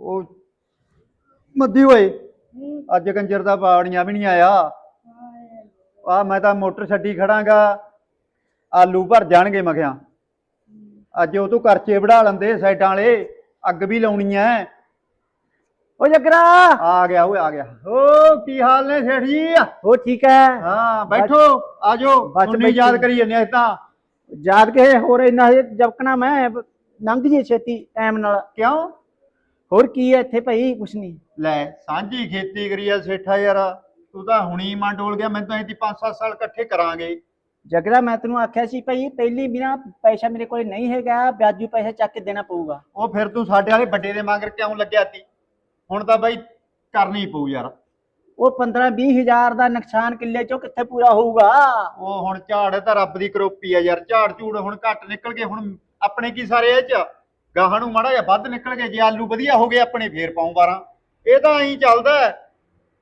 ਉਹ ਮੱਦੀ ਓਏ ਅੱਜ ਕੰਜਰ ਦਾ ਬਾੜੀਆਂ ਵੀ ਨਹੀਂ ਆਇਆ। ਆ ਮੈਂ ਤਾਂ ਮੋਟਰ ਛੱਡੀ ਖੜਾਂਗਾ। ਆਲੂ ਭਰ ਜਾਣਗੇ ਮੈਂ ਕਿਹਾ। ਅੱਜ ਉਹ ਤੋਂ ਕਰਚੇ ਵੜਾ ਲੰਦੇ ਸਾਈਡਾਂ ਵਾਲੇ। ਅੱਗ ਵੀ ਲਾਉਣੀ ਐ। ਓ ਜਗਰਾ! ਆ ਗਿਆ ਓਏ ਆ ਗਿਆ। ਓ ਕੀ ਹਾਲ ਨੇ ਸੇਠ ਜੀ? ਹੋ ਠੀਕ ਹੈ ਹਾਂ ਬੈਠੋ ਆਜੋ। ਬੈਠੀ। ਯਾਦ ਕਰੀ ਜੰਨੇ ਤਾਂ। ਯਾਦ ਕੇ ਹੋਰ ਇੰਨਾ ਹਜੇ ਜਪਕਣਾ ਮੈਂ। ਲੰਘ ਜੇ ਛੇਤੀ ਟਾਈਮ ਨਾਲ। ਕਿਉਂ? ਹੋਰ ਕੀ ਹੈ ਇੱਥੇ ਭਾਈ? ਕੁਛ ਨਹੀਂ। ਲੈ ਸਾਂਝੀ ਖੇਤੀ ਕਰੀ ਆ ਸੇਠਾ ਯਾਰ। ਤੂੰ ਤਾਂ ਹੁਣੀ ਮਨ ਡੋਲ ਗਿਆ ਮੈਨੂੰ ਤਾਂ ਇਹਦੀ 5-7 ਸਾਲ ਇਕੱਠੇ ਕਰਾਂਗੇ। ਜਗਰਾ ਮੈਂ ਤੈਨੂੰ ਆਖਿਆ ਸੀ ਭਾਈ ਪਹਿਲੀ ਬਿਨਾ ਪੈਸਾ ਮੇਰੇ ਕੋਲ ਨਹੀਂ ਹੈਗਾ ਵਿਆਜੂ ਪੈਸਾ ਚੱਕ ਕੇ ਦੇਣਾ ਪਊਗਾ। ਉਹ ਫਿਰ ਤੂੰ ਸਾਡੇ ਵਾਲੇ ਵੱਡੇ ਦੇ ਮਗਰ ਕਿਉਂ ਲੱਗਿਆ ਤੀ? ਹੁਣ ਤਾਂ ਬਾਈ ਕਰਨੀ ਪਊ ਯਾਰ। ਉਹ 15 20 ਹਜ਼ਾਰ ਦਾ ਨੁਕਸਾਨ ਕਿੱਲੇ ਚੋਂ ਕਿੱਥੇ ਪੂਰਾ ਹੋਊਗਾ? ਉਹ ਹੁਣ ਝਾੜ ਤਾਂ ਰੱਬ ਦੀ ਕਰੋਪੀ ਆ ਯਾਰ। ਝਾੜ ਝੂੜ ਹੁਣ ਘੱਟ ਨਿਕਲ ਗਏ ਹੁਣ ਆਪਣੇ ਕੀ ਸਾਰੇ ਇਹ ਚ? ਗਾਹਾਂ ਨੂੰ ਮਾੜਾ ਜਿਹਾ ਵੱਧ ਨਿਕਲ ਗਏ ਜੇ ਆਲੂ ਵਧੀਆ ਹੋ ਗਏ ਆਪਣੇ ਫੇਰ ਪਾਉਂ 12 ਇਹ ਤਾਂ ਐਂ ਚੱਲਦਾ ਹੈ।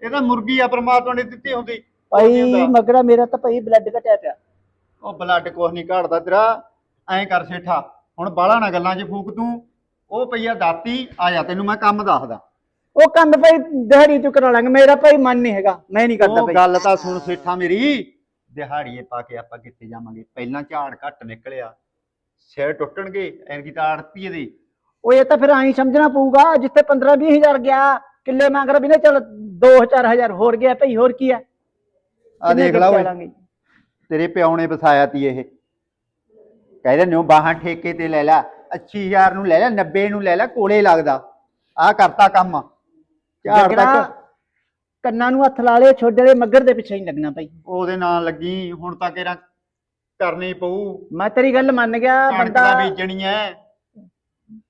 ਇਹ ਤਾਂ ਮੁਰਗੀ ਆ ਪ੍ਰਮਾਤਮਾ ਨੇ ਦਿੱਤੀ ਹੁੰਦੀ। ਭਾਈ। ਮਗਰਾ ਮੇਰਾ ਤਾਂ ਭਾਈ ਬਲੱਡ ਘਟਿਆ ਪਿਆ। ਉਹ ਬਲੱਡ ਕੁਛ ਨਹੀਂ ਘਟਦਾ ਤੇਰਾ। ਐਂ ਕਰ ਸੇਠਾ ਹੁਣ ਬਾਹਲਾ ਨਾ ਗੱਲਾਂ 'ਚ ਫੂਕ ਤੂੰ। ਉਹ ਪਈਆ ਦਾਤੀ ਆ ਜਾ ਤੈਨੂੰ ਮੈਂ ਕੰਮ ਦੱਸਦਾ। ਉਹ ਕੰਮ ਭਾਈ ਦਿਹਾੜੀ ਤੋਂ ਕਰਾ ਲਾਂਗੇ ਮੇਰਾ ਭਾਈ ਮਨ ਨਹੀਂ ਹੈਗਾ ਮੈਂ ਨਹੀਂ ਕਰਦਾ ਉਹ ਭਾਈ। ਗੱਲ ਤਾਂ ਸੁਣ ਸੇਠਾ ਮੇਰੀ। ਦਿਹਾੜੀਏ ਪਾ ਕੇ ਆਪਾਂ ਕਿੱਥੇ ਜਾਵਾਂਗੇ। ਪਹਿਲਾਂ ਝਾੜ ਘੱਟ ਨਿਕਲਿਆ। ਸਿਰ ਟੁੱਟਣਗੇ ਐਨਕੀ ਤਾਂ ਆੜਤੀ ਦੇ। ਉਹ ਇਹ ਤਾਂ ਫਿਰ ਐਂ ਸਮਝਣਾ ਪਊਗਾ ਜਿੱਥੇ 15 20 ਹਜ਼ਾਰ ਗਿਆ ਕਿੱਲੇ ਮੰਗ ਵੀ ਨੇ ਚਲ 2 4 ਹਜ਼ਾਰ ਹੋਰ ਗਿਆ ਭਾਈ ਹੋਰ ਕੀ ਹੈ ਆ ਦੇਖ ਲਾ ਓਏ। ਤੇਰੇ ਪਿਓ ਨੇ ਵਸਾਇਆ ਤੀ ਇਹ। ਕਹਿੰਦੇ ਨਿਉ ਬਾਹਾਂ ਠੇਕੇ ਤੇ ਲੈ ਲੈ 80000 ਨੂੰ ਲੈ ਲੈ 90 ਨੂੰ ਲੈ ਲੈ ਕੋਲੇ ਲੱਗਦਾ। ਆ ਕਰਤਾ ਕੰਮ। ਝਾੜ ਜਗਰਾ ਤੱਕ। ਕੰਨਾਂ ਨੂੰ ਹੱਥ ਲਾ ਲਏ ਛੋਡੇ ਦੇ ਮੱਗਰ ਦੇ ਪਿੱਛੇ ਹੀ ਲੱਗਣਾ ਭਾਈ। ਉਹਦੇ ਨਾਲ ਲੱਗੀ ਹੁਣ ਤਾਂ ਕਿਹੜਾ ਕਰਨੀ ਪਊ। ਮੈਂ ਤੇਰੀ ਗੱਲ ਮੰਨ ਗਿਆ ਕਣਕ ਬੰਦਾ ਤਾਂ ਬੀਜਣੀ ਐ।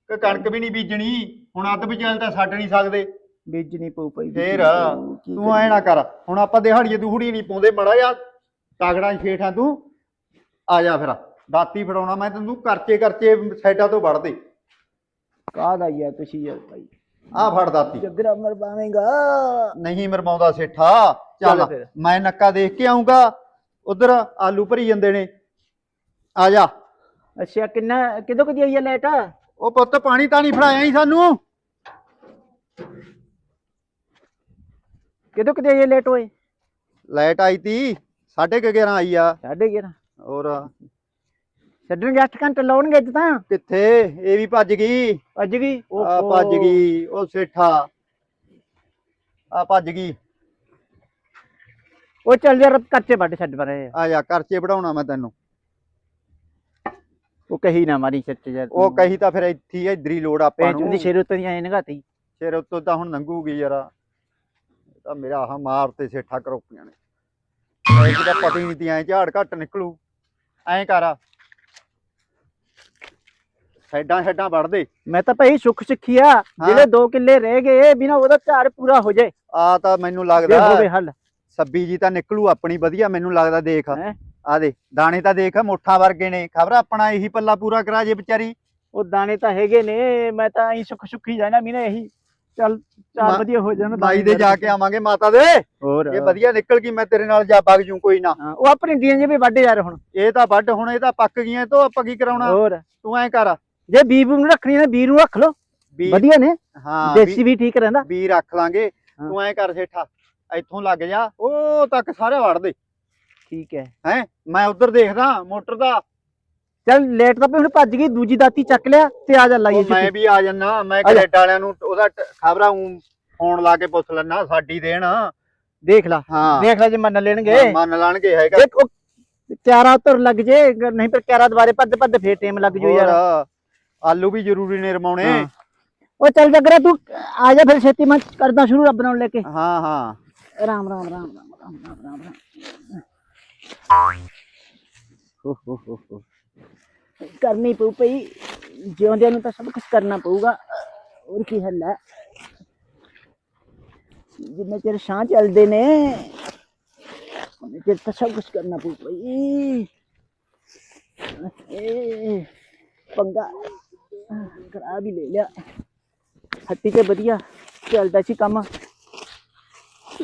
ਕਿ ਕਣਕ ਵੀ ਨਹੀਂ ਬੀਜਣੀ ਹੁਣ ਅੱਧ ਵਿਚਾਲ ਤਾਂ ਛੱਡ ਨਹੀਂ ਸਕਦੇ। ਬੀਜਣੀ ਪਊ ਭਾਈ ਫੇਰ ਤੂੰ ਐ ਨਾ ਕਰ ਹੁਣ ਆਪਾਂ ਦਿਹਾੜੀਏ ਦੂਹੜੀ ਨਹੀਂ ਪਾਉਂਦੇ ਮੜਾ ਜਾ ਤਾਗੜਾ ਛੇਠਾਂ ਤੂੰ। ਆ ਜਾ ਫਿਰ ਦਾਤੀ ਫੜਾਉਣਾ ਮੈਂ ਤੈਨੂੰ ਕਰਚੇ ਕਰਚੇ ਸਾਈਡਾਂ ਤੋਂ ਵੜ ਦੇ ਕਾਹਦਾ ਯਾਰ ਤੁਸੀਂ ਯਾਰ ਭਾਈ? ਆ ਫੜ ਦਾਤੀ। ਜਗਰਾ ਮਰ ਪਾਵੇਂਗਾ। ਨਹੀਂ ਮਰਵਾਉਂਦਾ ਸੇਠਾ ਚੱਲ ਚੱਲ ਫਿਰ। ਮੈਂ ਨੱਕਾ ਦੇਖ ਕੇ ਆਉਂਗਾ ਉਧਰ ਆਲੂ ਭਰੀ ਜਾਂਦੇ ਨੇ ਆ ਜਾ। ਅੱਛਾ ਕਿੰਨਾ ਕਿਦੋਂ ਕਦੀ ਆਈ ਹੈ ਲਾਈਟ? ਉਹ ਪੁੱਤ ਪਾਣੀ ਤਾਂ ਨਹੀਂ ਫੜਾਇਆ ਹੀ ਸਾਨੂੰ। ਕਿਦੋਂ ਕਦੀ ਆਈ ਲੇਟ ਹੋਏ ਲਾਈਟ ਆਈ ਤੀ ਸਾਢੇ ਕੁ 11 ਆਈ ਆ। ਸਾਢੇ 11 ਹੋਰ। ਛੱਡਣਗੇ 8 ਘੰਟੇ ਲਾਉਣਗੇ ਅੱਜ ਤਾਂ? ਕਿੱਥੇ? ਇਹ ਵੀ ਭੱਜ ਗਈ। ਅੱਜ ਗਈ? ਆ ਭੱਜ ਗਈ ਉਹ ਸੇਠਾ। ਆ ਭੱਜ ਗਈ। ਉਹ ਚੱਲ ਯਾਰ ਕੱਚੇ ਵੱਢ ਛੱਡ ਪਰੇ। ਆ ਜਾ ਕਰਚੇ ਵੜਾਉਣਾ ਮੈਂ ਤੈਨੂੰ। ਉਹ ਕਹੀ ਨਾ ਮਾਰੀ ਸੱਚ ਯਾਰ ਉਹ ਕਹੀ ਤਾਂ ਫਿਰ ਇੱਥੇ ਹੀ ਇਧਰੀ ਲੋੜ ਆਪਾਂ ਨੂੰ। ਦੀ ਸ਼ੇਰ ਉੱਤੇ ਆਏ ਨਗਾਤੀ ਫਿਰ ਉੱਤੋਂ ਤਾਂ ਹੁਣ ਲੰਘੂਗੀ ਯਾਰ। ਤਾਂ ਮੇਰਾ ਆਹ ਮਾਰ ਤੇ ਸੇਠਾ ਕਰੋਪੀਆਂ ਨੇ। ਇਹ ਤਾਂ ਪਤਾ ਨਹੀਂ ਤੀ ਐ ਝਾੜ ਘੱਟ ਨਿਕਲੂ। ਐਂ ਕਰ ਸਾਈਡਾਂ ਸਾਈਡਾਂ ਵੜ ਦੇ। ਮੈਂ ਤਾਂ ਭਾਈ ਸੁੱਖ ਸਿੱਖਿਆ ਜਿਹੜੇ 2 ਕਿੱਲੇ ਰਹਿ ਗਏ ਬਿਨਾ ਉਹਦਾ ਝਾੜ ਪੂਰਾ ਹੋ ਜਾਏ। ਆ ਤਾਂ ਮੈਨੂੰ ਲੱਗਦਾ ਹੋਵੇ ਹੱਲ। ਸੱਬੀ ਜੀ ਤਾਂ ਨਿਕਲੂ ਆਪਣੀ ਵਧੀਆ ਮੈਨੂੰ ਲੱਗਦਾ ਦੇਖ। ਹੈਂ? ਆ ਦੇ ਦਾਣੇ ਤਾਂ ਦੇਖ ਮੁੱਠਾ ਵਰਗੇ ਨੇ। ਖਬਰ ਆਪਣਾ ਇਹੀ ਪੱਲਾ ਪੂਰਾ ਕਰਾ ਜੇ ਵਿਚਾਰੀ। ਉਹ ਦਾਣੇ ਤਾਂ ਹੈਗੇ ਨੇ ਮੈਂ ਤਾਂ ਐਂ ਸੁੱਖ ਸੁੱਖੀ ਜਾਣਾ ਮੀਨਾ ਇਹੀ। ਚੱਲ ਚਾਰ ਮਾ- ਵਧੀਆ ਹੋ ਜਾਣ ਬਾਈ ਦੇ ਜਾ ਕੇ ਆਵਾਂਗੇ ਮਾਤਾ ਦੇ। ਹੋਰ। ਇਹ ਵਧੀਆ ਨਿਕਲ ਗਈ ਮੈਂ ਤੇਰੇ ਨਾਲ ਜਾ ਵਗ ਜੂ ਕੋਈ ਨਾ। ਹਾਂ, ਉਹ ਆਪਣੀ ਡੀਆਂ ਜੇ ਵੀ ਵੱਡੇ ਯਾਰ ਹੁਣ। ਇਹ ਤਾਂ ਵੱਢ ਹੁਣ ਇਹ ਤਾਂ ਪੱਕ ਗਈਆਂ ਤੋਂ ਆਪਾਂ ਕੀ ਕਰਾਉਣਾ? ਹੋਰ। ਤੂੰ ਐਂ ਕਰ। ਜੇ ਬੀਜ ਨੂੰ ਰੱਖਣੀ ਨੇ ਬੀਜ ਨੂੰ ਰੱਖ ਵੀ ਵਧੀਆ ਨੇ। ਹਾਂ ਦੇਸੀ ਵੀ ਠੀਕ ਰਹਿੰਦਾ। ਵੀ ਰੱਖ ਲਾਂਗੇ। ਹਾਂ। ਤੂੰ ਐਂ ਕਰ ਸੇਠਾ ਇੱਥੋਂ ਲੱਗ ਜਾ ਉਹ ਤੱਕ ਸਾਰੇ ਵੜ ਦੇ। ਠੀਕ ਹੈ। ਹੈ? ਮੈਂ ਉਧਰ ਦੇਖਦਾ ਮੋਟਰ ਦਾ। ਚੱਲ ਲੇਟ ਤਾਂ ਪਈ ਹੁਣ ਭੱਜ ਗਈ ਦੂਜੀ ਦਾਤੀ ਚੱਕ ਲਿਆ ਤੇ ਆ ਜਾ ਲਾਈਏ ਉਹ ਮੈਂ ਵੀ ਆ ਜੰਨਾ ਮੈਂ ਆ ਜਾ। ਕੈਨੇਡਾ ਵਾਲਿਆਂ ਨੂੰ ਉਹਦਾ ਖਬਰਾਂ ਫੋਨ ਲਾ ਕੇ ਪੁੱਛ ਲੈਣਾ ਸਾਡੀ ਦੇਣ। ਦੇਖ ਲਾ ਹਾਂ। ਦੇਖ ਲੈ ਜੇ ਮੰਨ ਲੈਣਗੇ। ਮੰਨ ਲਾਣਗੇ ਹੈਗਾ। ਦੇਖ ਉਹ ਕਿਆਰਾ ਉਤਰ ਲੱਗ ਜੇ ਅਗਰ ਨਹੀਂ ਫਿਰ ਕਿਆਰਾ ਦੁਬਾਰੇ ਭੱਜ ਭੱਜ ਫੇਰ ਟਾਈਮ ਲੱਗ ਜੂ ਯਾਰ। ਹੋਰ, ਆਲੂ ਵੀ ਜ਼ਰੂਰੀ ਨੇ ਰਮਾਉਣੇ। ਹਾਂ। ਉਹ ਚੱਲ ਜਗਰਾ ਤੂੰ ਆ ਜਾ ਫਿਰ ਛੇਤੀ ਮੈਂ ਕਰਦਾ ਸ਼ੁਰੂ ਰੱਬ ਨਾਲ ਲੈ ਕੇ। ਹਾਂ ਹਾਂ। ਰਾਮ ਰਾਮ ਰਾਮ ਰਾਮ ਰਾਮ ਰਾਮ ਰਾਮ ਰਾਮ। करनी पऊ भाई ज्योंदे तो सब कुछ करना पऊगा और की हल है जिन्ने चिर शाह चलते ने उन्हें चिर तो सब कुछ करना पऊ भाई पंगा करा भी ले लिया हट्टी ते वधिया चलता सी काम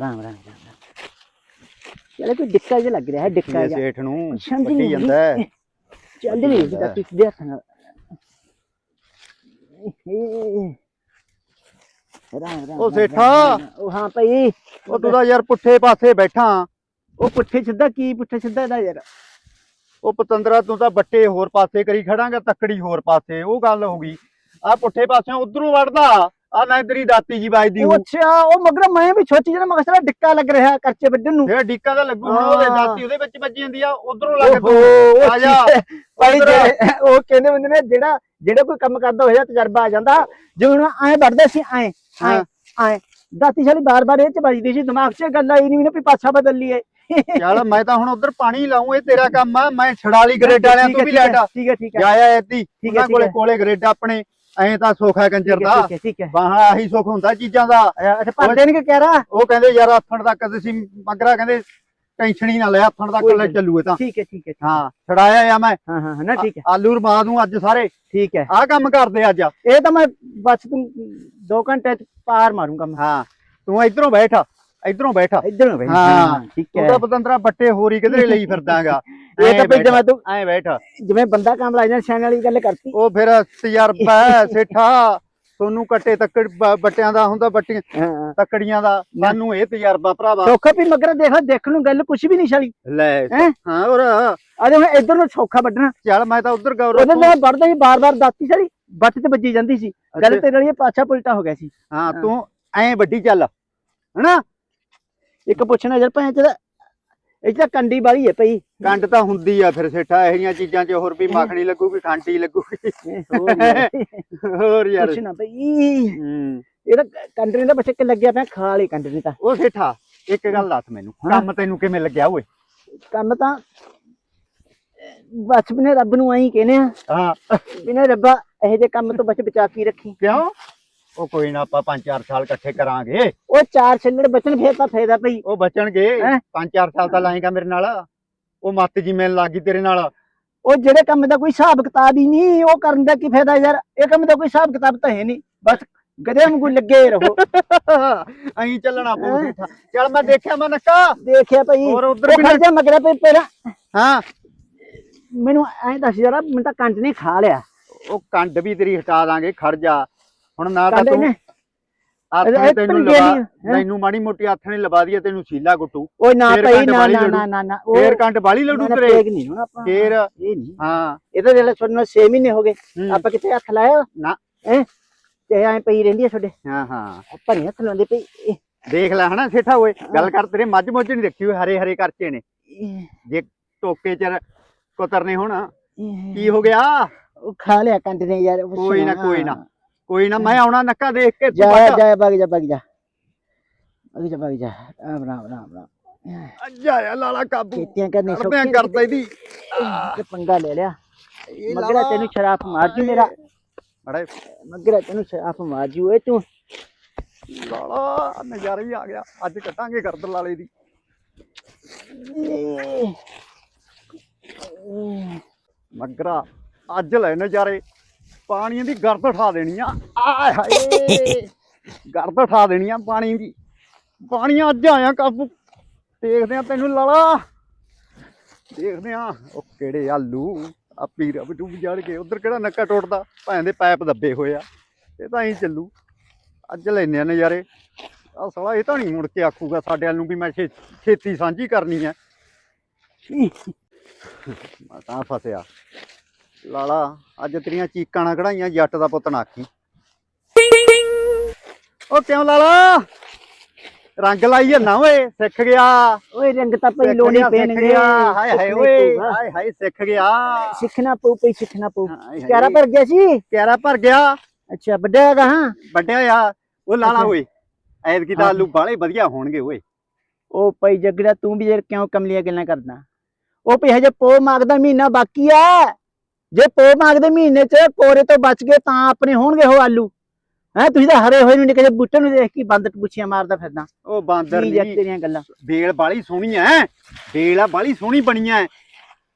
ਰਾਮ ਰਾਮ ਰਾਮ ਚਲੇ ਕੋਈ ਡਿੱਕਾ ਜਿਹਾ ਲੱਗ ਰਿਹਾ ਹੈ ਡਿੱਕਾ ਜਿਹਾ। ਸੇਠ ਨੂੰ? ਨਹੀਂ ਜਾਂਦਾ ਹੈ। ਨਹੀਂ ਜਿੱਦਾਂ ਕਿਸ ਦੇ ਹੱਥ ਨਾਲ। ਰਾਮ ਰਾਮ ਉਹ ਸੇਠਾ। ਉਹ ਹਾਂ ਭਾਈ ਉਹ ਤੂੰ ਤਾਂ ਯਾਰ ਪੁੱਠੇ ਪਾਸੇ ਬੈਠਾ। ਉਹ ਪੁੱਠੇ ਸਿੱਧਾ ਕੀ ਪੁੱਠੇ ਸਿੱਧਾ ਦਾ ਯਾਰ? ਉਹ ਪਤੰਦਰਾ ਤੂੰ ਤਾਂ ਬੱਟੇ ਹੋਰ ਪਾਸੇ ਕਰੀ ਖੜਾਂਗਾ ਤੱਕੜੀ ਹੋਰ ਪਾਸੇ। ਉਹ ਗੱਲ ਹੋ ਗਈ। ਆ ਪੁੱਠੇ ਪਾਸਿਓਂ ਉਧਰੋਂ ਵੜਦਾ ਆ ਨਾ ਤੇਰੀ ਦਾਤੀ ਜੀ ਵੱਜਦੀ ਉਹ ਹੋ। ਅੱਛਾ ਉਹ ਮਗਰ ਮੈਂ ਵੀ ਸੋਚੀ ਜਨਾ ਮਗਰ ਸਾਰਾ ਡਿੱਕਾ ਲੱਗ ਰਿਹਾ ਕਰਚੇ ਵੱਢਣ ਨੂੰ। ਫੇਰ ਡੀਕਾ ਦਾ ਲੱਗੂ ਹੁਣ ਉਹਦੇ। ਦਾਤੀ ਉਹਦੇ ਵਿੱਚ ਵੱਜੀ ਜਾਂਦੀ ਆ ਉਧਰੋਂ ਲੱਗ ਓਹੋ, ਆ ਜਾ ਭਾਈ ਉੱਧਰ। ਜਿਹੜੇ- ਉਹ ਕਹਿੰਦੇ ਹੁੰਦੇ ਨੇ ਜਿਹੜਾ ਜਿਹੜਾ ਕੋਈ ਕੰਮ ਕਰਦਾ ਹੋਇਆ ਤਜਰਬਾ ਆ ਜਾਂਦਾ। ਜਿਵੇਂ ਹੁਣ ਐ ਵੱਢਦੇ ਸੀ ਐ ਐ ਹਾਂ। ਐ। ਦਾਤੀ ਸ਼ਾਲੀ ਬਾਰ-ਬਾਰ ਇਹ ਚ ਵੱਜਦੀ ਸੀ ਦਿਮਾਗ 'ਚ ਗੱਲ ਆਈ ਨਹੀਂ ਵੀ ਪਾਸਾ ਬਦਲ ਲਈਏ। ਚੱਲ ਮੈਂ ਤਾਂ ਹੁਣ ਉਧਰ ਪਾਣੀ ਲਾਉਂ ਇਹ ਤੇਰਾ ਕੰਮ ਆ ਮੈਂ ਛੜਾਲੀ ਗਰੇਡ ਵਾਲਿਆਂ ਤੋਂ ਵੀ ਠੀਕ ਹੈ, ਲੈਟ। ਠੀਕ ਹੈ ਠੀਕ ਹੈ। ਜਾਇਆ ਹੈ, ਉਹਨਾਂ ਠੀਕ ਕੋਲੇ ਹੈ। ਕੋਲੇ ਗਰੇਡ ਆਪਣੇ। ਐਂ ਤਾਂ ਸੁੱਖ ਹੈ ਕੰਜਰ ਠੀਕ ਦਾ। ਠੀਕ ਹੈ ਠੀਕ ਹੈ। ਬਾਹਾਂ ਆਹੀ ਸੁੱਖ ਹੁੰਦਾ ਚੀਜ਼ਾਂ ਦਾ। ਅੱਛਾ ਪਰ ਦੇਣ ਕੇ ਕਹਿ ਰਹਾ ਉਹ ਕਹਿੰਦੇ ਯਾਰ ਆਥਣ ਤੱਕ ਤੁਸੀਂ ਮਗਰਾ ਕਹਿੰਦੇ ਟੈਨਸ਼ਨ ਹੀ ਨਾ ਲੈ ਆਥਣ ਤੱਕ ਕੋਈ ਲੈ ਚੱਲੂ ਇਹ ਤਾਂ। ਠੀਕ ਹੈ ਠੀਕ ਹੈ ਹਾਂ। ਛੜਾਇਆ ਆ ਮੈਂ। ਹਾਂ ਹਾਂ ਹਾਂ, ਨਾ ਠੀਕ ਹੈ। ਆਲੂ ਰਮਾ ਦੂੰ ਅੱਜ ਸਾਰੇ। ਠੀਕ ਹੈ। ਆਹ ਕੰਮ ਕਰਦੇ ਅੱਜ। ਇਹ ਤਾਂ ਮੈਂ ਬਸ ਤੂੰ 2 ਘੰਟੇ ਚ ਪਾਰ ਮਾਰੂੰਗਾ ਮੈਂ। ਹਾਂ ਤੂੰ ਇਧਰੋਂ ਬੈਠ ਇਧਰੋਂ ਬੈਠ। ਇੱਧਰ ਨੂੰ ਬਈ ਹਾਂ, ਠੀਕ ਤੂੰ ਹੈ। ਤਾਂ ਪਤੰਦਰਾ ਬੱਟੇ ਹੋਰੀ ਕਿਧਰੇ ਲਈ ਫਿਰਦਾਗਾ। ਇਹ ਤਾਂ ਬਈ ਜਮਾ ਤੂੰ ਐਂ ਬੈਠ। ਜਿਵੇਂ ਬੰਦਾ ਕੰਮ ਲਾਈ ਜਾਂ ਸਿਆਣ ਵਾਲੀ ਗੱਲ ਕਰਤੀ। ਉਹ ਫਿਰ ਤਜਰਬਾ ਹੈ ਸੇਠਾ। ਤੁਹਾਨੂੰ ਕੱਟੇ ਤੱਕੜ ਬ- ਬੱਟਿਆਂ ਦਾ ਹੁੰਦਾ ਬੱਟੀਆਂ ਹਾਂ ਤੱਕੜੀਆਂ ਦਾ। ਸਾਨੂੰ ਇਹ ਤਜਰਬਾ ਭਰਾਵਾ। ਸੌਖਾ ਵੀ ਮਗਰ ਦੇਖ ਦੇਖਣ ਨੂੰ ਗੱਲ ਕੁਛ ਵੀ ਨਹੀਂ ਛਾਲੀ। ਲੈ ਹੈਂ? ਹਾਂ ਹੋਰ। ਆਦੇ ਹੁਣ ਇੱਧਰ ਨੂੰ ਸੌਖਾ ਵੱਢਣਾ। ਚੱਲ ਮੈਂ ਤਾਂ ਉਧਰ ਗੌਰ ਉਹਦੇ ਨਾਲ ਵੱਢਦਾ ਸੀ ਬਾਰ-ਬਾਰ ਦਾਤੀ ਛਾਲੀ। ਬੱਟ ਤੇ ਵੱਜੀ ਜਾਂਦੀ ਸੀ। ਗੱਲ ਤੇਰੇ ਨਾਲ ਇਹ ਪਾਛਾ ਪੁਲਟਾ ਹੋ ਗਿਆ ਸੀ। ਹਾਂ ਤੂੰ ਐਂ ਵੱਡੀ ਚੱਲ। ਹਨਾ? ਇੱਕ ਪੁੱਛਣਾ ਯਾਰ ਭਾਂ ਚ ਇਹ ਤਾਂ ਕੰਡੀ ਵਾਲੀ ਹੈ ਪਈ ਕੰਡ ਤਾਂ ਹੁੰਦੀ ਆ ਫਿਰ ਸੇਠਾ ਇਹੋ ਜਿਹੀਆਂ ਚੀਜ਼ਾਂ 'ਚ ਹੋਰ ਵੀ ਮੱਖਣੀ ਲੱਗੂਗੀ ਖਾਂਟੀ ਲੱਗੂਗੀ। ਹੋਰ ਯਾਰ। ਪੁੱਛਣਾ ਪਈ ਹੂੰ। ਇਹਦਾ ਕੰਡਰੀ ਦਾ ਬੱਚੇ ਕਿ ਲੱਗਿਆ ਪਿਆ ਖਾ ਲਈ ਕੰਡਰੀ ਤਾਂ। ਉਹ ਸੇਠਾ ਇੱਕ ਗੱਲ ਦੱਸ ਮੈਨੂੰ ਹਾਂ। ਕੰਮ ਤੈਨੂੰ ਕਿਵੇਂ ਲੱਗਿਆ ਓਏ? ਕੰਮ ਤਾਂ ਬਸ ਬਿਨੇ ਰੱਬ ਨੂੰ ਆਈ ਕਹਿੰਦੇ ਆ। ਹਾਂ। ਬਿਨੇ ਰੱਬਾ ਇਹੋ ਜਿਹੇ ਕੰਮ ਤੋਂ ਬਚ ਬਚਾ ਕੇ ਰੱਖੀ। ਕਿਉਂ? ਉਹ ਕੋਈ ਨਾ ਆਪਾਂ ਪੰਜ ਚਾਰ ਸਾਲ ਇਕੱਠੇ ਕਰਾਂਗੇ। ਉਹ ਚਾਰ ਛੱਲੜ ਬਚਨ ਫੇਰ ਤਾਂ ਫਾਇਦਾ ਪਈ ਉਹ ਬਚਣਗੇ। ਹੈਂ? ਪੰਜ ਚਾਰ ਸਾਲ ਤਾਂ ਲਾਏਗਾ ਮੇਰੇ ਨਾਲ। ਉਹ ਮੱਤ ਜੀ ਮੈਨੂੰ ਲੱਗੀ ਤੇਰੇ ਨਾਲ। ਉਹ ਜਿਹੜੇ ਕੰਮ ਦਾ ਕੋਈ ਹਿਸਾਬ ਕਿਤਾਬ ਹੀ ਨਹੀਂ ਉਹ ਕਰਨ ਦਾ ਕੀ ਫਾਇਦਾ ਯਾਰ? ਇਹ ਕੰਮ ਦਾ ਕੋਈ ਹਿਸਾਬ ਕਿਤਾਬ ਤਾਂ ਹੈ ਨਹੀਂ। ਬਸ ਗਧੇ ਵਾਂਗੂ ਲੱਗੇ ਰਹੋ। ਐਂ ਚੱਲਣਾ ਪਊ ਸੇਠਾ ਚੱਲ ਮੈਂ ਦੇਖਿਆ ਮੈਂ ਨੱਕਾ ਦੇਖਿਆ ਭਾਈ। ਹੋਰ ਉਧਰ ਵੀ ਨਾ- ਮਗਰਾ ਪਈ ਪਹਿਲਾਂ। ਹਾਂ। ਮੈਨੂੰ ਐਂ ਦੱਸ ਜਰਾ ਮੈਂ ਤਾਂ ਕੰਟ ਨੇ ਖਾ ਲਿਆ। ਉਹ ਕੰਡ ਵੀ ਤੇਰੀ ਹਟਾ ਦਾਂਗੇ ਖੜ ਜਾ। ਹੁਣ ਨਾ ਤਾਂ ਕੰਡ ਤੂੰ ਆਥਣੇ ਤੈਨੂੰ ਲਵਾ? ਮੈਨੂੰ ਮਾੜੀ ਮੋਟੀ ਆਥਣੇ ਲਵਾ ਦਈਏ ਤੈਨੂੰ ਸੀਲਾ ਗੁੱਟੂ। ਓਏ ਨਾ ਕੰਡ ਨਾ ਨਾ। ਨਾ ਨਾ ਫੇਰ ਕੰਡ ਬਾਲੀ ਲੜੂ ਤੇਰੇ। ਨਹੀਂ ਹੁਣ ਆਪਾਂ। ਫੇਰ ਇਹ ਨਹੀਂ। ਹਾਂ। ਇਹਦਾ ਜਿਹੜਾ ਛੋੜਨਾ 6 ਮਹੀਨੇ ਹੋ ਗਏ। ਆਪਾਂ ਕਿੱਥੇ ਹੱਥ ਲਾਇਆ ਨਾ। ਹੈ? ਤੇ ਐਂ ਪਈ ਰਹਿੰਦੀ ਆ ਤੁਹਾਡੇ। ਹਾਂ ਹਾਂ। ਆਪਾਂ ਨਹੀਂ ਹੱਥ ਲਾਉਂਦੇ ਪਈ ਦੇਖ ਲੈ ਹਨਾ ਸੇਠਾ ਓਏ ਗੱਲ ਕਰ ਤੇਰੇ ਮੱਝ ਮੁੱਝ ਨਹੀਂ ਰੱਖੀ ਹੋਈ ਹਰੇ ਹਰੇ ਕਰਚੇ ਨੇ। ਜੇ ਟੋਕੇ ਚ ਕੁਤਰਨੇ ਹੁਣ ਕੀ ਹੋ ਗਿਆ? ਉਹ ਖਾ ਲਿਆ ਕੰਟ ਨੇ ਯਾਰ ਕੋਈ ਨਾ। ਕੋਈ ਨਾ। ਕੋਈ ਨਾ ਮੈਂ ਆਉਣਾ ਨੱਕਾ ਦੇਖ ਕੇ ਜਾ। ਜਾ ਭਗ ਜਾ ਭਗ ਜਾ। ਭਗ ਜਾ ਭਗ ਜਾ। ਰਾਮ ਰਾਮ ਰਾਮ ਰਾਮ ਅੱਜਾ ਆ ਲਾਲਾ ਕਾਬੂ। ਖੇਤੀਆਂ ਕਰਨੀ ਕਰਦੇ ਸੌਖੀ ਕਰਦਾ ਇਹਦੀ। ਤੇ ਪੰਗਾ ਲੈ ਲਿਆ। ਮਗਰਾ। ਤੈਨੂੰ ਸ਼ਰਾਫ ਮਾਰ ਜੂ ਮੇਰਾ। ਬੜੇ ਮਗਰਾ ਤੈਨੂੰ ਸ਼ਰਾਫ ਮਾਰ ਜੂ ਏ ਤੂੰ। ਲਾਲਾ ਨਜ਼ਾਰਾ ਹੀ ਆ ਗਿਆ। ਅੱਜ ਕੱਟਾਂਗੇ ਗਰਦ ਲਾਲੇ ਦੀ। ਮਗਰਾ ਅੱਜ ਲੈ ਨਜ਼ਾਰੇ। ਪਾਣੀਆਂ ਦੀ ਗਰਦ ਉਠਾ ਦੇਣੀ ਆ। ਆਏ ਹਾਏ। ਗਰਦ ਉਠਾ ਦੇਣੀ ਆ ਪਾਣੀ ਦੀ। ਪਾਣੀਆਂ ਅੱਜ ਆਇਆ ਕਾਬੂ ਦੇਖਦੇ ਆ ਤੈਨੂੰ ਲਾਲਾ। ਦੇਖਦੇ ਆ ਉਹ ਕਿਹੜੇ ਆਲੂ ਆ ਪੀਰਾ ਬਟੂ ਜੜ ਕੇ। ਉਧਰ ਕਿਹੜਾ ਨੱਕਾ ਟੁੱਟਦਾ? ਭੈਣ ਦੇ ਪੈਪ ਦੱਬੇ ਹੋਏ ਆ। ਇਹ ਤਾਂ ਐਂ ਚੱਲੂ। ਅੱਜ ਲੈਨੇ ਆ ਨਜ਼ਾਰੇ। ਆ ਸਾਲਾ ਇਹ ਤਾਂ ਨਹੀਂ ਮੁੜ ਕੇ ਆਖੂਗਾ ਸਾਡੇ ਵੱਲ ਨੂੰ ਵੀ ਮੈਂ ਖੇਤੀ ਸਾਂਝੀ ਕਰਨੀ ਆ। ਮੈਂ ਤਾਂ ਫਸਿਆ। ਲਾਲਾ ਅੱਜ ਤੇਰੀਆਂ ਚੀਕਾਂ ਨਾ ਕਢਾਈਆਂ ਜੱਟ ਦਾ ਪੁੱਤ ਨਾਖੀ ਉਹ ਕਿਉਂ ਲਾਲਾ? ਰੰਗ ਲਾਈ ਜਾਂਦਾ ਓਏ ਸਿੱਖ ਗਿਆ। ਓਏ ਰੰਗ ਤਾਂ ਪਈ ਲੋਣੀ ਪੈਣਗੇ। ਹਾਏ ਹਾਏ ਓਏ। ਹਾਏ ਹਾਏ ਸਿੱਖ ਗਿਆ। ਸਿੱਖਣਾ ਪਊ ਪਈ ਸਿੱਖਣਾ ਪਊ। ਕਿਆਰਾ ਭਰ ਗਿਆ ਸੀ? ਕਿਆਰਾ ਭਰ ਗਿਆ। ਅੱਛਾ ਵੱਡਾ ਹੈਗਾ ਹਾਂ? ਵੱਡਿਆ ਆ। ਉਹ ਲਾਲਾ। ਓਏ ਐਤਕੀ ਤਾਂ। ਆਲੂ ਬਾਲੇ ਵਧੀਆ ਹੋਣਗੇ ਓਏ। ਉਹ ਪਈ ਜਗੜਾ ਤੂੰ ਵੀ ਯਾਰ ਕਿਉਂ ਕਮਲੀਆਂ ਗੱਲਾਂ ਕਰਦਾ? ਉਹ ਪਈ ਹਜੇ ਪੋ ਮਾਗ ਦਾ ਮਹੀਨਾ ਬਾਕੀ ਆ। ਜੇ ਪੋ ਮਾਗ ਦੇ ਮਹੀਨੇ ਚ ਕੋਰੇ ਤੋਂ ਬਚ ਗਏ ਤਾਂ ਆਪਣੇ ਹੋਣਗੇ ਉਹ ਆਲੂ। ਹੈ ਤੁਸੀਂ ਤਾਂ ਹਰੇ ਹੋਏ ਨੂੰ ਨਿਕਲੇ ਬੂਟੇ ਨੂੰ ਦੇਖ ਕੇ ਬੰਦ ਪੁੱਛੀਆਂ ਮਾਰਦਾ ਫਿਰਦਾ। ਉਹ ਬਾਂਦਰ ਕੀ ਜੱਟ ਨਹੀਂ ਤੇਰੀਆਂ ਗੱਲਾਂ। ਬੇਲ ਬਾਲੀ ਸੋਹਣੀ ਐ ਬੇਲ ਆ ਬਾਲੀ ਸੋਹਣੀ ਬਣੀ ਐ।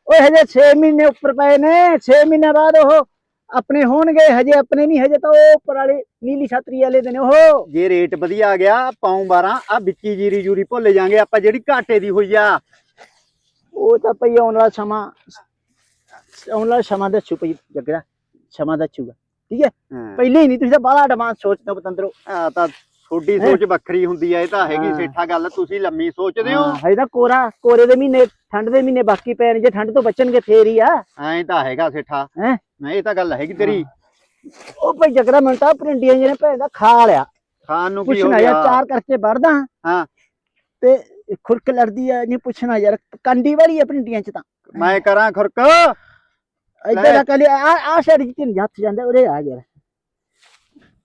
ਓਏ ਹਜੇ 6 ਮਹੀਨੇ ਉੱਪਰ ਪਏ ਨੇ 6 ਮਹੀਨੇ ਬਾਅਦ ਉਹ ਆਪਣੇ ਹੋਣਗੇ ਹਜੇ ਆਪਣੇ ਨਹੀਂ ਹਜੇ ਤਾਂ ਉਹ ਉੱਪਰ ਵਾਲੇ ਨੀਲੀ ਛਤਰੀ ਵਾਲੇ ਦੇ ਨੇ ਉਹ। ਜੇ ਰੇਟ ਵਧੀਆ ਆ ਗਿਆ ਪਾਉਂ 12 ਆ ਵਿੱਚੀ ਜੀਰੀ ਜੂਰੀ ਭੁੱਲ ਜਾਾਂਗੇ ਆਪਾਂ ਜਿਹੜੀ ਘਾਟੇ ਦੀ ਹੋਈ ਆ। ਉਹ ਤਾਂ ਪਈ ਆਉਣ ਵਾਲਾ ਸਮਾਂ ਆਉਣ ਵਾਲਾ ਸਮਾਂ ਦੱਸੂ ਪਈ ਜੱਗੜਾ ਸਮਾਂ ਦੱਸੂਗਾ। ਠੀਕ ਹੈ? ਹਾਂ। ਪਹਿਲੇ ਹੀ ਨਹੀਂ ਤੁਸੀਂ ਤਾਂ ਬਾਹਲਾ ਐਡਵਾਂਸ ਸੋਚਦੇ ਹੋ ਪਤੰਦਰੋ। ਆ ਤਾਂ ਤੁਹਾਡੀ ਸੋਚ ਵੱਖਰੀ ਹੁੰਦੀ ਐ ਇਹ ਤਾਂ ਹੈਗੀ ਹਾਂ। ਸੇਠਾ ਗੱਲ ਤੁਸੀਂ ਲੰਮੀ ਸੋਚਦੇ ਹੋ। ਹਜੇ ਤਾਂ ਕੋਰਾ ਕੋਰੇ ਦੇ ਮਹੀਨੇ ਠੰਡ ਦੇ ਮਹੀਨੇ ਬਾਕੀ ਨੇ ਜੇ ਠੰਡ ਤੋਂ ਬਚਣਗੇ ਫੇਰ ਹੀ ਆ। ਐਂ ਤਾਂ ਹੈਗਾ ਸੇਠਾ। ਹੈਂ? ਮੈਂ ਇਹ ਤਾਂ ਗੱਲ ਹੈਗੀ ਤੇਰੀ। ਉਹ ਭਾਈ ਜਗਰਾ ਮੈਨੂੰ ਤਾਂ ਪ੍ਰਿੰਡੀਆਂ ਜਿਹਨੇ ਭੈਣ ਦਾ ਖਾ ਲਿਆ ਖਾਣ ਨੂੰ ਕੀ ਹੋ ਪੁੱਛਣਾ ਗਿਆ? ਯਾਰ ਚਾਰ ਕਰਕੇ ਵੜਦਾ ਹਾਂ। ਤੇ ਖੁਰਕ ਲੜਦੀ ਆ ਨਹੀਂ ਪੁੱਛਣਾ ਯਾਰ ਕੰਡੀ ਵਾਲੀ ਆ ਪ੍ਰਿੰਡੀਆਂ ਚ ਤਾਂ। ਮੈਂ ਕਰਾਂ ਖੁਰਕ? ਇੱਧਰ ਲੈ। ਦਾ ਕਲੀ ਆ ਆ ਸ਼ਹਿਰ ਜਿੱਥੇ ਨੀ ਹੱਥ ਜਾਂਦਾ ਉਰੇ ਆ ਯਾਰ।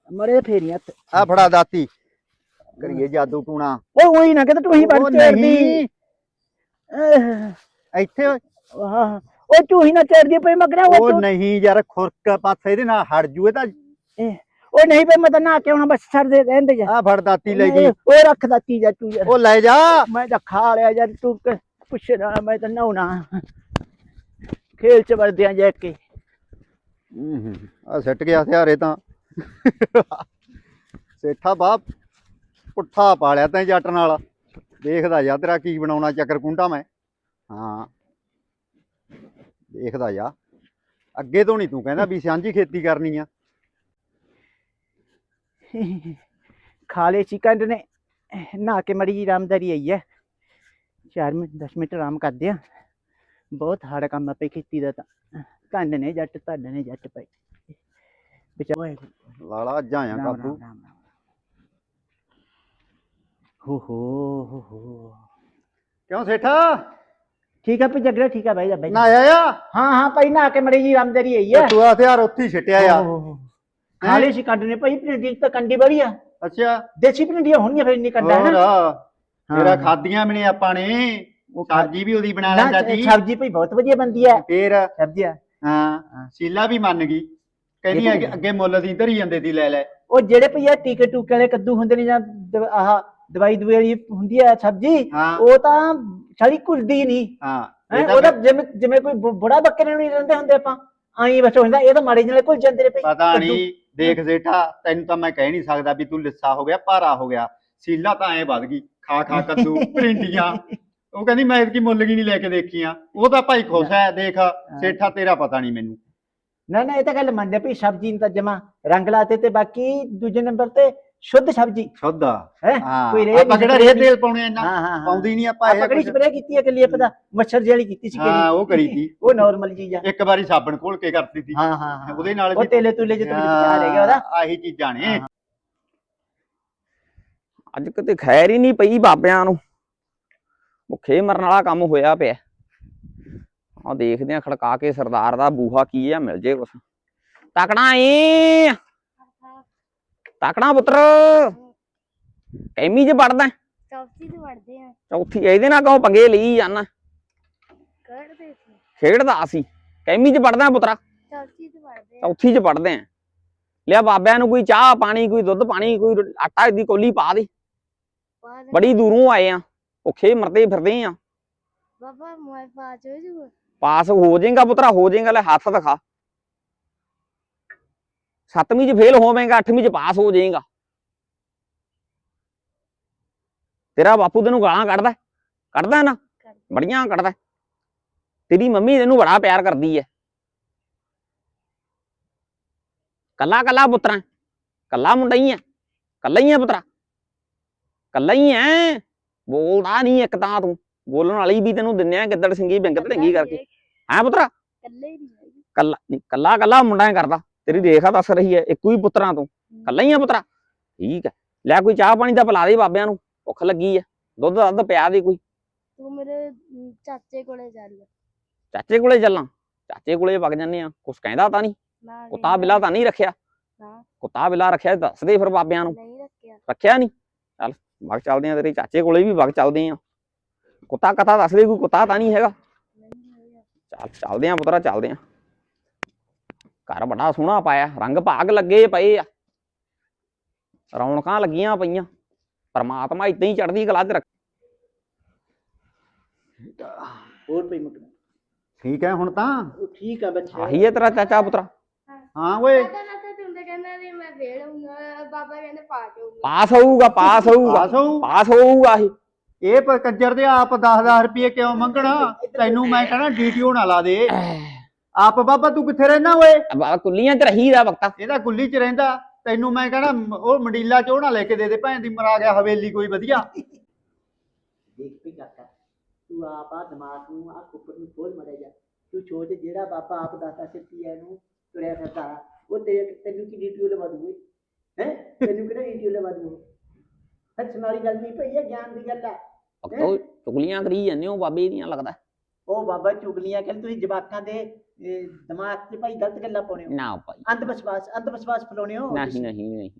ਮਰੇ ਫੇਰੀਆਂ ਹੱਥ। ਆ ਫੜਾ ਦਾਤੀ। ਕਰੀਏ ਜਾਦੂ ਟੂਣਾ। ਉਹ ਉਹੀ ਨਾ ਕਹਿੰਦਾ ਤੂੰ ਹੀ ਬਣ ਉਹ ਚੜਦੀ ਨਹੀਂ। ਇੱਥੇ ਵਾਹ ਉਹ ਤੂੰ ਹੀ ਨਾ ਚੜਦੀ ਪਈ ਮਗਰਾ ਉਹ ਉਹ ਨਹੀਂ ਯਾਰ ਖੁਰਕ ਪਾਸੇ ਇਹਦੇ ਨਾਲ ਹਟ ਜੂਏ ਤਾਂ ਉਹ ਨਹੀਂ ਪਈ ਮੈਂ ਤਾਂ ਨਾ ਕੇ ਹੁਣ ਬਸ ਛੱਡ ਦੇ ਰਹਿੰਦੇ ਜਾ। ਆ ਫੜ ਦਾਤੀ ਲੈ ਜੀ। ਉਹ ਰੱਖਦਾ ਆ ਤੂੰ ਯਾਰ। ਉਹ ਲੈ ਜਾ। ਮੈਂ ਤਾਂ ਖਾ ਲਿਆ ਯਾਰ ਤੂੰ ਕ- ਪੁੱਛਣਾ ਮੈਂ ਤਾਂ ਨਹਾਉਣਾ। ਖੇਲ ਚ ਵੜਦਿਆਂ ਜਾ ਕੇ। ਆ ਸਿੱਟ ਗਿਆ ਹਥਿਆਰੇ ਤਾਂ। ਸੇਠਾ ਬਾਪ ਪੁੱਠਾ ਪਾਲਿਆ ਤੈਂ ਜੱਟ ਨਾਲ। ਦੇਖਦਾ ਜਾ ਤੇਰਾ ਕੀ ਬਣਾਉਣਾ ਚੱਕਰ ਕੁੰਡਾ ਮੈਂ। ਹਾਂ। ਦੇਖਦਾ ਜਾ। ਅੱਗੇ ਤੋਂ ਨਹੀਂ ਤੂੰ ਕਹਿੰਦਾ ਵੀ ਸਾਂਝੀ ਖੇਤੀ ਕਰਨੀ ਆ। ਖਾ ਲੈ ਚਿਕਨ ਨੇ। ਨਹਾ ਕੇ ਮੜੀ ਜੀ ਰਾਮਦਾਰੀ ਆਈ ਹੈ 4 ਮਿੰਟ 10 ਮਿੰਟ ਆਰਾਮ ਕਰਦੇ ਆ। ਬਹੁਤ ਹਾਰਡ ਕੰਮ ਆ ਪਈ ਖੇਤੀ ਦਾ ਤਾਂ। ਕੰਨ ਨੇ ਜੱਟ ਧੰਨ ਨੇ ਜੱਟ ਵਿਚਾਰ ਓਏ ਲਾਲਾ ਜਾਇਆ ਰਾਮ ਕਾਬੂ ਹੋ ਹੋ ਹੋ ਹੋ। ਕਿਉਂ ਸੇਠਾ? ਠੀਕ ਆ ਪਈ ਜਗਰਾ ਠੀਕ ਆ ਬਾਈ ਜਾ। ਨਾ ਆਇਆ ਹਾਂ ਹਾਂ ਭਾਈ ਨਹਾ ਕੇ ਮੜੀ ਜੀ ਰਾਮਦਾਰੀ ਆਈ ਹੈ ਤੂੰ ਉੱਥੇ ਹੀ ਛਿੱਟਿਆ ਆ। ਓਹ, ਖਾ ਲੈ ਸੀ ਕੰਡ ਨੇ ਭਾਈ ਪਿੰਡੀ ਤਾਂ ਕੰਡੀ ਬੜੀ ਆ। ਅੱਛਾ। ਦੇਸੀ ਪਿੰਡੀਆਂ ਹੋਣਗੀਆਂ ਫਿਰ ਇੰਨੀ ਕੰਡਾ ਹੈ ਨਾ ਤੇਰਾ ਖਾਦੀਆਂ ਵੀ ਨੇ ਆਪਾਂ ਨੇ। ਉਹ ਖਾ- ਸਬਜ਼ੀ ਵੀ ਉਹਦੀ ਬਣਾ ਨਾ, ਲੈਂਦਾ ਸੀ ਸਬਜ਼ੀ ਭਾਈ ਬਹੁਤ ਵਧੀਆ ਬਣਦੀ ਹੈ। ਫੇਰ ਸਬਜ਼ੀ ਆ ਹਾਂ। ਸੀਲਾ ਵੀ ਮੰਨ ਗਈ। ਕਹਿੰਦੀ ਇਹ ਤਾਂ ਅੱਗੇ- ਅੱਗੇ ਮੁੱਲ ਦੀ ਧਰੀ ਜਾਂਦੇ ਦੀ ਲੈ ਲੈ। ਉਹ ਜਿਹੜੇ ਭਈਆ ਟੀਕੇ ਟੂਕੇ ਵਾਲੇ ਕੱਦੂ ਹੁੰਦੇ ਨੇ ਜਾਂ ਦਵ- ਆਹ ਦਵਾਈ ਦਵਾਈ ਵਾਲੀ ਹੁੰਦੀ ਹੈ ਸਬਜ਼ੀ ਹਾਂ। ਉਹ ਤਾਂ ਸਾਰੀ ਘੁਲਦੀ ਨਹੀਂ। ਹਾਂ। ਹੈ ਇਹ ਤਾਂ ਉਹਦਾ ਜਿਵੇਂ ਜਿਵੇਂ ਕੋਈ ਬੁ- ਬੁੜਾ ਬੱਕਰੇ ਨੂੰ ਨਹੀਂ ਰਹਿੰਦੇ ਹੁੰਦੇ ਆਪਾਂ ਆਈ ਬਸ ਹੋ ਜਾਂਦਾ ਇਹ ਤਾਂ ਮਾੜੇ ਜਿਹੇ ਘੁਲ ਜਾਂਦੇ ਨੇ ਭਈ ਪਤਾ ਕੱਦੂ। ਨਹੀਂ ਦੇਖ ਸੇਠਾ ਤੈਨੂੰ ਤਾਂ ਮੈਂ ਕਹਿ ਨਹੀਂ ਸਕਦਾ ਵੀ ਤੂੰ ਲਿੱਸਾ ਹੋ ਗਿਆ ਭਾਰਾ ਹੋ ਗਿਆ। ਸੀਲਾ ਤਾਂ ਐ ਵੱਧ ਗਈ ਖਾ ਖਾ ਕੱਦੂ ਭਿੰਡੀਆਂ ਉਹ ਕਹਿੰਦੀ ਮੈਂ ਇਤਕੀ ਮੁੱਲ ਕੀ ਨਹੀਂ ਲੈ ਕੇ ਦੇਖੀਆਂ। ਉਹ ਤਾਂ ਭਾਈ ਖੁਸ਼ ਹੈ ਦੇਖ ਸੇਠਾ ਤੇਰਾ ਪਤਾ ਨਹੀਂ ਮੈਨੂੰ। ਨਾ ਨਾ ਇਹ ਤਾਂ ਗੱਲ ਮੰਨਦੇ ਭਈ ਸਬਜ਼ੀ ਨੂੰ ਤਾਂ ਜਮਾ ਰੰਗ ਲਾਤੇ ਤੇ ਬਾਕੀ ਦੂਜੇ ਨੰਬਰ ਤੇ ਸ਼ੁੱਧ ਸਬਜ਼ੀ। ਸ਼ੁੱਧ ਆ। ਹੈ? ਹਾਂ। ਕੋਈ ਰੇਹ ਆਪਾਂ ਕਿਹੜਾ ਰੇਹ ਤੇਲ ਪਾਉਣੇ ਇੰਨਾ? ਪਾਉਂਦੀ ਨਹੀਂ ਆਪਾਂ ਇਹ ਕੁਛ। ਸਪਰੇਅ ਕੀਤੀ ਹੈ ਕਿ ਲਈ ਪਤਾ ਮੱਛਰ ਜਿਹੀ ਵਾਲੀ ਕੀਤੀ ਸੀ ਹਾਂ ਉਹ ਕਰੀ ਸੀ ਉਹ ਨਾਰਮਲ ਚੀਜ਼ ਆ। ਇੱਕ ਵਾਰੀ ਸਾਬਣ ਘੋਲ ਕੇ ਕਰਤੀ ਸੀ ਹਾਂ ਹਾਂ ਉਹਦੇ ਨਾਲ ਉਹ ਵੀ ਤੇਲੇ ਤੁਲੇ ਤੁਹਾਨੂੰ ਬਚਾ ਰਹਿ ਗਿਆ ਉਹਦਾ। ਆਹੀ ਚੀਜ਼ਾਂ ਨੇ। ਅੱਜ ਕਿਤੇ ਖੈਰ ਹੀ ਨਹੀਂ ਪਈ ਬਾਬਿਆਂ ਨੂੰ। ਭੁੱਖੇ ਮਰਨ ਵਾਲਾ ਕੰਮ ਹੋਇਆ ਪਿਆ। ਆ ਦੇਖਦੇ ਆ ਖੜਕਾ ਕੇ ਸਰਦਾਰ ਦਾ ਬੂਹਾ ਕੀ ਆ ਮਿਲ ਜੇ ਕੁਛ। ਤਕਣਾ ਏ ਤਕਣਾ ਪੁੱਤਰ। ਕੈਮੀ ਚ ਪੜਦਾ ਚੌਥੀ ਤੇ ਵੜਦੇ ਆ। ਚੌਥੀ ਇਹਦੇ ਨਾਲ ਕਹੋ ਪੰਗੇ ਲਈ ਜਾਣਾ ਸੀ। ਖੇਡਦਾ ਅਸੀਂ ਕੈਮੀ ਚ ਪੜਦਾ ਪੁੱਤਰਾ। ਚੌਥੀ ਆ। ਚ ਪੜਦੇ ਆ। ਲਿਆ ਬਾਬਿਆਂ ਨੂੰ ਕੋਈ ਚਾਹ ਪਾਣੀ ਕੋਈ ਦੁੱਧ ਪਾਣੀ ਕੋਈ ਆਟਾ ਦੀ ਕੋਲੀ ਪਾ ਦੇ। ਬੜੀ ਦੂਰੋਂ ਆਏ ਆ। ਭੁੱਖੇ ਮਰਦੇ ਫਿਰਦੇ ਆ। ਬਾਬਾ ਮੋਬਾਈਲ ਪਾਸ ਹੋ ਜੂਗਾ ਪਾਸ ਹੋ ਜਾਏਗਾ ਪੁੱਤਰਾ ਹੋ ਜਾਏਗਾ ਲੈ ਹੱਥ ਦਿਖਾ। ਸੱਤਵੀਂ ਚ ਫੇਲ ਹੋਵੇਂਗਾ ਅੱਠਵੀਂ ਚ ਪਾਸ ਹੋ ਜਾਏਗਾ। ਤੇਰਾ ਬਾਪੂ ਤੈਨੂੰ ਗਾਲਾਂ ਕੱਢਦਾ? ਕੱਢਦਾ ਨਾ? ਬੜੀਆਂ ਕੱਢਦਾ। ਤੇਰੀ ਮੰਮੀ ਤੈਨੂੰ ਬੜਾ ਪਿਆਰ ਕਰਦੀ ਹੈ। ਕੱਲਾ ਕੱਲਾ ਪੁੱਤਰਾ। ਕੱਲਾ ਮੁੰਡਾ ਹੀ ਹੈ। ਕੱਲਾ ਹੀ ਹੈ ਪੁੱਤਰਾ। ਕੱਲਾ ਹੀ ਹੈ। ਬੋਲਦਾ ਨਹੀਂ ਇੱਕ ਤਾਂ ਤੂੰ ਬੋਲਣ ਵਾਲੀ ਵੀ ਤੈਨੂੰ ਦਿੰਨੇ ਆ ਗਿੱਦੜ ਸਿੰਘੀ ਬਿੰਗ ਧੜੰਗੀ ਕਰਕੇ। ਹੈ ਪੁੱਤਰਾ? ਕੱਲੇ ਨਹੀਂ ਕੱਲਾ ਨਹੀਂ ਕੱਲਾ ਕੱਲਾ ਮੁੰਡਾ ਹੀ ਕਰਦਾ ਤੇਰੀ ਰੇਖਾ ਦੱਸ ਰਹੀ ਹੈ ਇੱਕੋ ਹੀ ਪੁੱਤਰਾਂ ਤੂੰ। ਕੱਲਾ ਹੀ ਆ ਪੁੱਤਰਾ। ਠੀਕ ਹੈ ਲੈ ਕੋਈ ਚਾਹ ਪਾਣੀ ਦਾ ਪਿਲਾ ਦੇ ਬਾਬਿਆਂ ਨੂੰ ਭੁੱਖ ਲੱਗੀ ਹੈ ਦੁੱਧ ਦੱਧ ਪਿਆ ਦੇ ਕੋਈ। ਤੂੰ ਮੇਰੇ ਚਾਚੇ ਕੋਲੇ ਚੱਲ। ਚਾਚੇ ਕੋਲੇ ਚੱਲਾਂ। ਚਾਚੇ ਕੋਲੇ ਵਗ ਜੰਨੇ ਆ ਕੁਛ ਕਹਿੰਦਾ ਤਾਂ ਨਹੀਂ। ਕੁੱਤਾ ਬਿੱਲਾ ਤਾਂ ਨਹੀਂ ਰੱਖਿਆ। ਕੁੱਤਾ ਬਿੱਲਾ ਰੱਖਿਆ ਦੱਸ ਦੇ ਫਿਰ ਬਾਬਿਆਂ ਨੂੰ। ਨਹੀਂ ਰੱਖਿਆ। ਰੱਖਿਆ ਨਹੀਂ ਚੱਲ। ਵਗ ਚੱਲਦੇ ਆ ਤੇਰੇ ਚਾਚੇ ਕੋਲੇ ਵੀ ਵਗ ਚੱਲਦੇ ਆ। ਕੁੱਤਾ ਕਥਾ ਦੱਸ ਦੇ ਕੋਈ ਕੁੱਤਾ ਤਾਂ ਨਹੀਂ ਹੈਗਾ। ਚੱਲ ਚੱਲਦੇ ਆ ਪੁੱਤਰਾ ਚੱਲਦੇ ਆ। ਘਰ ਬੜਾ ਸੋਹਣਾ ਪਾਇਆ ਰੰਗ ਭਾਗ ਲੱਗੇ ਪਏ ਆ। ਰੌਣਕਾਂ ਲੱਗੀਆਂ ਪਈਆਂ। ਪਰਮਾਤਮਾ ਇਦਾਂ ਹੀ ਚੜ੍ਹਦੀ ਕਲਾ 'ਚ ਰੱਖ ਹੋਰ ਪਈ ਮੁਕਣਾ ਠੀਕ ਹੈ ਹੁਣ ਤਾਂ? ਉਹ ਠੀਕ ਆ ਬੱਚਾ। ਆਹੀ ਹੈ ਤੇਰਾ ਚਾਚਾ ਪੁੱਤਰਾ। ਹਾਂ ਓਏ। ਤੂੰ ਤਾਂ ਕਹਿੰਦਾ ਨਹੀਂ ਮੈਂ ਫੇਲ ਹੂੰਗਾ ਬਾਬਾ ਕਹਿੰਦੇ ਪਾ ਜਾਊਂਗਾ ਪਾਸ ਹੋਊਗਾ ਪਾਸ ਹੋਊਗਾ ਪਾਸ ਹੋਊ? ਪਾਸ ਹੋਊਗਾ ਇਹ। ਇਹ ਪਰ ਕੰਜਰ ਦੇ ਆਪ 10-10 ਰੁਪਏ ਕਿਉਂ ਮੰਗਣਾ? ਤੈਨੂੰ ਮੈਂ ਕਹਣਾ ਡੀਟੀਓ ਨਾ ਲਾ ਦੇ। ਆਪ ਬਾਬਾ ਤੂੰ ਕਿੱਥੇ ਰਹਿਣਾ ਓਏ? ਬਾ- ਕੁੱਲੀਆਂ 'ਚ ਰਹੀ ਦਾ ਵਕਤਾ ਇਹਦਾ ਗੁੱਲੀ 'ਚ ਰਹਿੰਦਾ। ਤੈਨੂੰ ਮੈਂ ਕਹਣਾ ਉਹ ਮੰਡੀਲਾ 'ਚ ਉਹ ਨਾ ਲੈ ਕੇ ਦੇ ਦੇ ਭੈਣ ਦੀ ਮਰਾ ਗਿਆ ਹਵੇਲੀ ਕੋਈ ਵਧੀਆ। ਦੇਖ ਵੀ ਕਾਕਾ ਤੂੰ ਆਪ ਆ ਦਿਮਾਗ ਨੂੰ ਆ ਕੁੱਪਰ ਨੂੰ ਖੋਲ ਮੜਿਆ ਜਾ ਤੂੰ ਸੋਚ ਜਿਹੜਾ ਬਾਬਾ ਆਪ ਦਾਤਾ ਸਿੱਤੀ ਐ ਨੂੰ ਤੁਰਿਆ ਫਿਰਦਾ। ਉਹ ਤੇ ਤੈਨੂੰ ਕੀ ਡੀਟੀਓ ਲਵਾ ਦੂਏ ਹੈ? ਤੈਨੂੰ ਕਿਹੜਾ ਡੀਟੀਓ ਲਵਾ ਦੂਏ ਹੱਥ ਵਾਲੀ ਗੱਲ ਨਹੀਂ ਪਈ ਹੈ ਗਿਆਨ ਦੀ ਗੱਲ ਹੈ ਵਕਤੋ ਚੁਗਲੀਆਂ ਕਰੀ ਜਾਂਦੇ ਹੋ ਬਾਬੇ ਦੀਆਂ ਲੱਗਦਾ। ਉਹ ਬਾਬਾ ਚੁਗਲੀਆਂ ਕਹਿੰਦੇ ਤੁਸੀਂ ਜਵਾਕਾਂ ਦੇ ਇਹ, ਦਿਮਾਗ 'ਚ ਭਾਈ ਗਲਤ ਗੱਲਾਂ ਪਾਉਣੇ ਹੋ। ਨਾ ਭਾਈ। ਅੰਧ ਵਿਸ਼ਵਾਸ ਅੰਧ ਵਿਸ਼ਵਾਸ ਫਲਾਉਣੇ ਹੋ? ਨਹੀਂ। ਨਹੀਂ ਨਹੀਂ।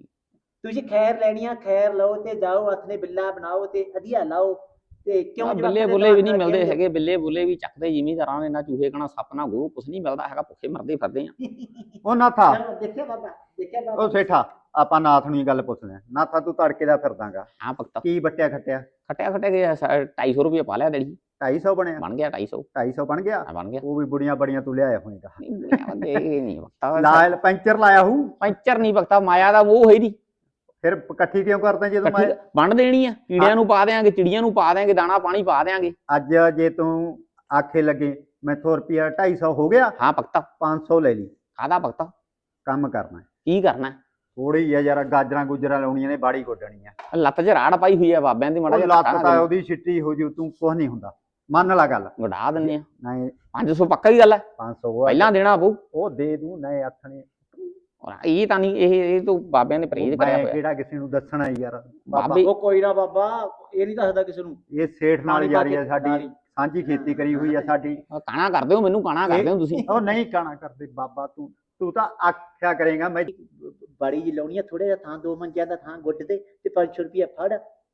ਤੁਸੀਂ ਖੈਰ ਲੈਣੀਆਂ ਖੈਰ ਲਓ ਤੇ ਜਾਓ ਹੱਥ ਨੇ ਬਿੱਲਾ ਬਣਾਓ ਤੇ ਅਧੀਆ ਲਾਓ। ਤੇ ਕਿਉਂ ਬਿੱਲੇ ਬੁੱਲੇ ਵੀ ਨਹੀਂ ਮਿਲਦੇ? ਹੈਗੇ ਬਿੱਲੇ ਬੁੱਲੇ ਵੀ ਚੱਕਦੇ ਜ਼ਿਮੀਂਦਾਰਾਂ ਨੇ ਨਾ ਚੂਹੇ ਕਣਾ ਸੱਪ ਨਾ ਗੋ ਕੁਛ ਨਹੀਂ ਮਿਲਦਾ ਹੈਗਾ ਭੁੱਖੇ ਮਰਦੇ ਫਿਰਦੇ ਆ। ਉਹ ਨਾਥਾ। ਚਲੋ, ਦੇਖਿਆ ਬਾਬਾ ਦੇਖਿਆ ਬਾਬਾ। ਉਹ ਸੇਠਾ ਆਪਾਂ ਨਾਥ ਨੂੰ ਹੀ ਗੱਲ ਪੁੱਛਦੇ ਆ ਨਾਥਾ ਤੂੰ ਤੜਕੇ ਦਾ ਫਿਰਦਾਗਾ ਹਾਂ ਭਗਤਾ। ਕੀ ਬੱਟਿਆ ਖੱਟਿਆ? ਖਟਿਆ ਖਟਿਆ ਗਿਆ 250 ਰੁਪਏ ਪਾ ਲਿਆ ਦੇੜੀ 250 ਬਣਿਆ। ਬਣ ਗਿਆ 250 250 ਬਣ ਗਿਆ? ਬਣ ਗਿਆ। ਉਹ ਵੀ ਬੁੜੀਆਂ ਬੜੀਆਂ ਤੂੰ ਲਿਆਇਆ ਹੋਏਗਾ। ਨਹੀਂ ਨਹੀਂ ਭਗਤਾ ਲਾਇਲ ਪੈਂਚਰ ਲਾਇਆ ਹੂ? ਪੈਂਚਰ ਨਹੀਂ ਭਗਤਾ ਮਾਇਆ ਦਾ ਮੋਹ ਹੈ ਨਹੀਂ ਫਿਰ ਇਕੱਠੀ ਕਿਉਂ ਕਰਦੇ ਜਦੋਂ ਮੈਂ ਇਕੱਠੀ ਵੰਡ ਦੇਣੀ ਆ ਕੀੜਿਆਂ ਨੂੰ ਪਾ ਦੇਾਂਗੇ ਚਿੜੀਆਂ ਨੂੰ ਪਾ ਦੇਾਂਗੇ ਦਾਣਾ ਪਾਣੀ ਪਾ ਦੇਾਂਗੇ ਅੱਜ ਜੇ ਤੂੰ ਆਖੇ ਲੱਗੇ ਮੈਥੋਂ ਰੁਪਿਆ 250 ਹੋ ਗਿਆ ਹਾਂ ਭਗਤਾ 500 ਲੈ ਲਈ। ਕਾਹਦਾ ਭਗਤਾ ਕੰਮ ਕਰਨਾ ਕੀ ਕਰਨਾ ਥੋੜੀ ਆ ਯਾਰ ਗਾਜਰਾਂ ਗੁਜਰਾਂ ਲਾਉਣੀਆਂ ਨੇ ਬਾੜੀ ਕੋਟਣੀ ਆ ਲੱਤ 'ਚ ਰਾੜ ਪਾਈ ਹੋਈ ਆ ਬਾਬਿਆਂ ਦੀ ਮਾੜਾ ਉਹ ਲੱਤ ਤਾਂ ਉਹਦੀ ਛਿੱਟੀ ਹੋ ਜੂ ਤੂੰ ਕੁਝ ਨਹੀਂ ਹੁੰਦਾ। ਮੰਨ ਲਾ ਗੱਲ। ਵਡਾ ਦਿੰਨੇ ਆ। ਨਹੀਂ। 500 ਪੱਕਾ ਹੀ ਗੱਲ ਹੈ। 500 ਉਹ ਪਹਿਲਾਂ ਦੇਣਾ ਪਊ। ਉਹ ਦੇ ਦੂੰ ਨਹੀਂ ਆਥਣੇ। ਇਹ ਤਾਂ ਨਹੀਂ ਇਹ ਇਹ ਤੋਂ ਬਾਬਿਆਂ ਨੇ ਪਰਹੇਜ਼ ਕਰਿਆ ਮੈਂ ਹੋਇਆ ਕਿਹੜਾ ਕਿਸੇ ਨੂੰ ਦੱਸਣਾ ਹੀ ਯਾਰ ਬਾਬਾ ਬਾਬੇ ਉਹ ਕੋਈ ਨਾ ਬਾਬਾ ਇਹ ਨਹੀਂ ਦੱਸਦਾ ਕਿਸੇ ਨੂੰ ਇਹ ਸੇਠ ਨਾਲ ਪਾਣੀ ਪਾ ਯਾਰੀ ਕੇ ਆ ਸਾਡੀ ਨਾਲ ਹੀ। ਸਾਂਝੀ ਖੇਤੀ ਕਰੀ ਹੋਈ ਆ ਸਾਡੀ ਕਾਣਾ ਕਰਦੇ ਹੋ ਮੈਨੂੰ ਕਾਣਾ ਕਰਦੇ ਹੋ ਤੁਸੀਂ ਉਹ ਨਹੀਂ ਕਾਣਾ ਕਰਦੇ ਬਾਬਾ ਤੂੰ ਤੂੰ ਤਾਂ ਆਖਿਆ ਕਰੇਗਾ ਮੈਂ ਬਾੜੀ ਜੀ ਲਾਉਣੀ ਆ ਥੋੜੇ ਜਿਹਾ ਥਾਂ ਦੋ ਮੰਜਿਆਂ ਦਾ ਥਾਂ ਗੁੱਟ ਤੇ ਤੇ 500 ਰੁਪਏ ਫੜ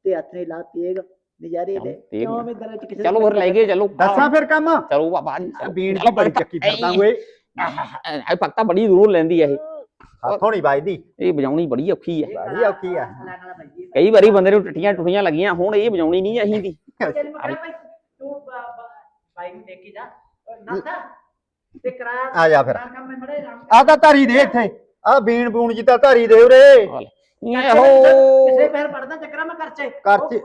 ਤੇ ਹੱਥ ਨੇ ਲਾ ਪੀਏਗਾ ਨਜ਼ਾਰੇ ਲੈ ਤੇਗ ਕਿਉਂ ਮੈਂ ਦਰਾਂ ਚ ਕਿਸੇ ਚਲੋ ਫਿਰ ਲੈ ਕੇ ਚਲੋ ਦੱਸਾਂ ਫਿਰ ਕੰਮ ਚਲੋ ਬਾਬਾ ਜੀ ਬੀਣ ਦੀ ਬੜੀ ਚੱਕੀ ਫਿਰਦਾ ਓਏ ਇਹ ਭਗਤਾ ਬੜੀ ਦੂਰੋਂ ਲੈਂਦੀ ਆ ਇਹ ਹੱਥੋਂ ਨਹੀਂ ਵੱਜਦੀ। ਇਹ ਵਜਾਉਣੀ ਬੜੀ ਔਖੀ ਹੈ ਬੜੀ ਔਖੀ ਆ। ਕਈ ਵਾਰੀ ਬੰਦੇ ਨੂੰ ਟੱਟੀਆਂ ਟੁੱਟੀਆਂ ਲੱਗੀਆਂ ਹੁਣ ਇਹ ਵਜਾਉਣੀ ਨਹੀਂ ਅਹੀਂ ਦੀ ਤੈਨੂੰ ਮੈਂ ਭਾਈ ਤੂੰ ਬਾਈ ਨੂੰ ਦੇਖ ਜਾ। ਨਾਥਾ ਤੇ ਕਰਾ ਆ ਜਾ ਫਿਰ। ਆ ਤਾਂ ਧਾਰੀ ਦੇ ਇੱਥੇ। ਆ ਬੀਣ ਬੂਣ ਜੀ ਤਾਂ ਧਾਰੀ ਦੇ ਉਰੇ। ਯੇ ਹੋ ਕਿਸੇ ਪੈਰ ਪੜਦਾ ਚੱਕਰਾ ਮੈਂ ਕਰ ਚ ਕਰ ਚ।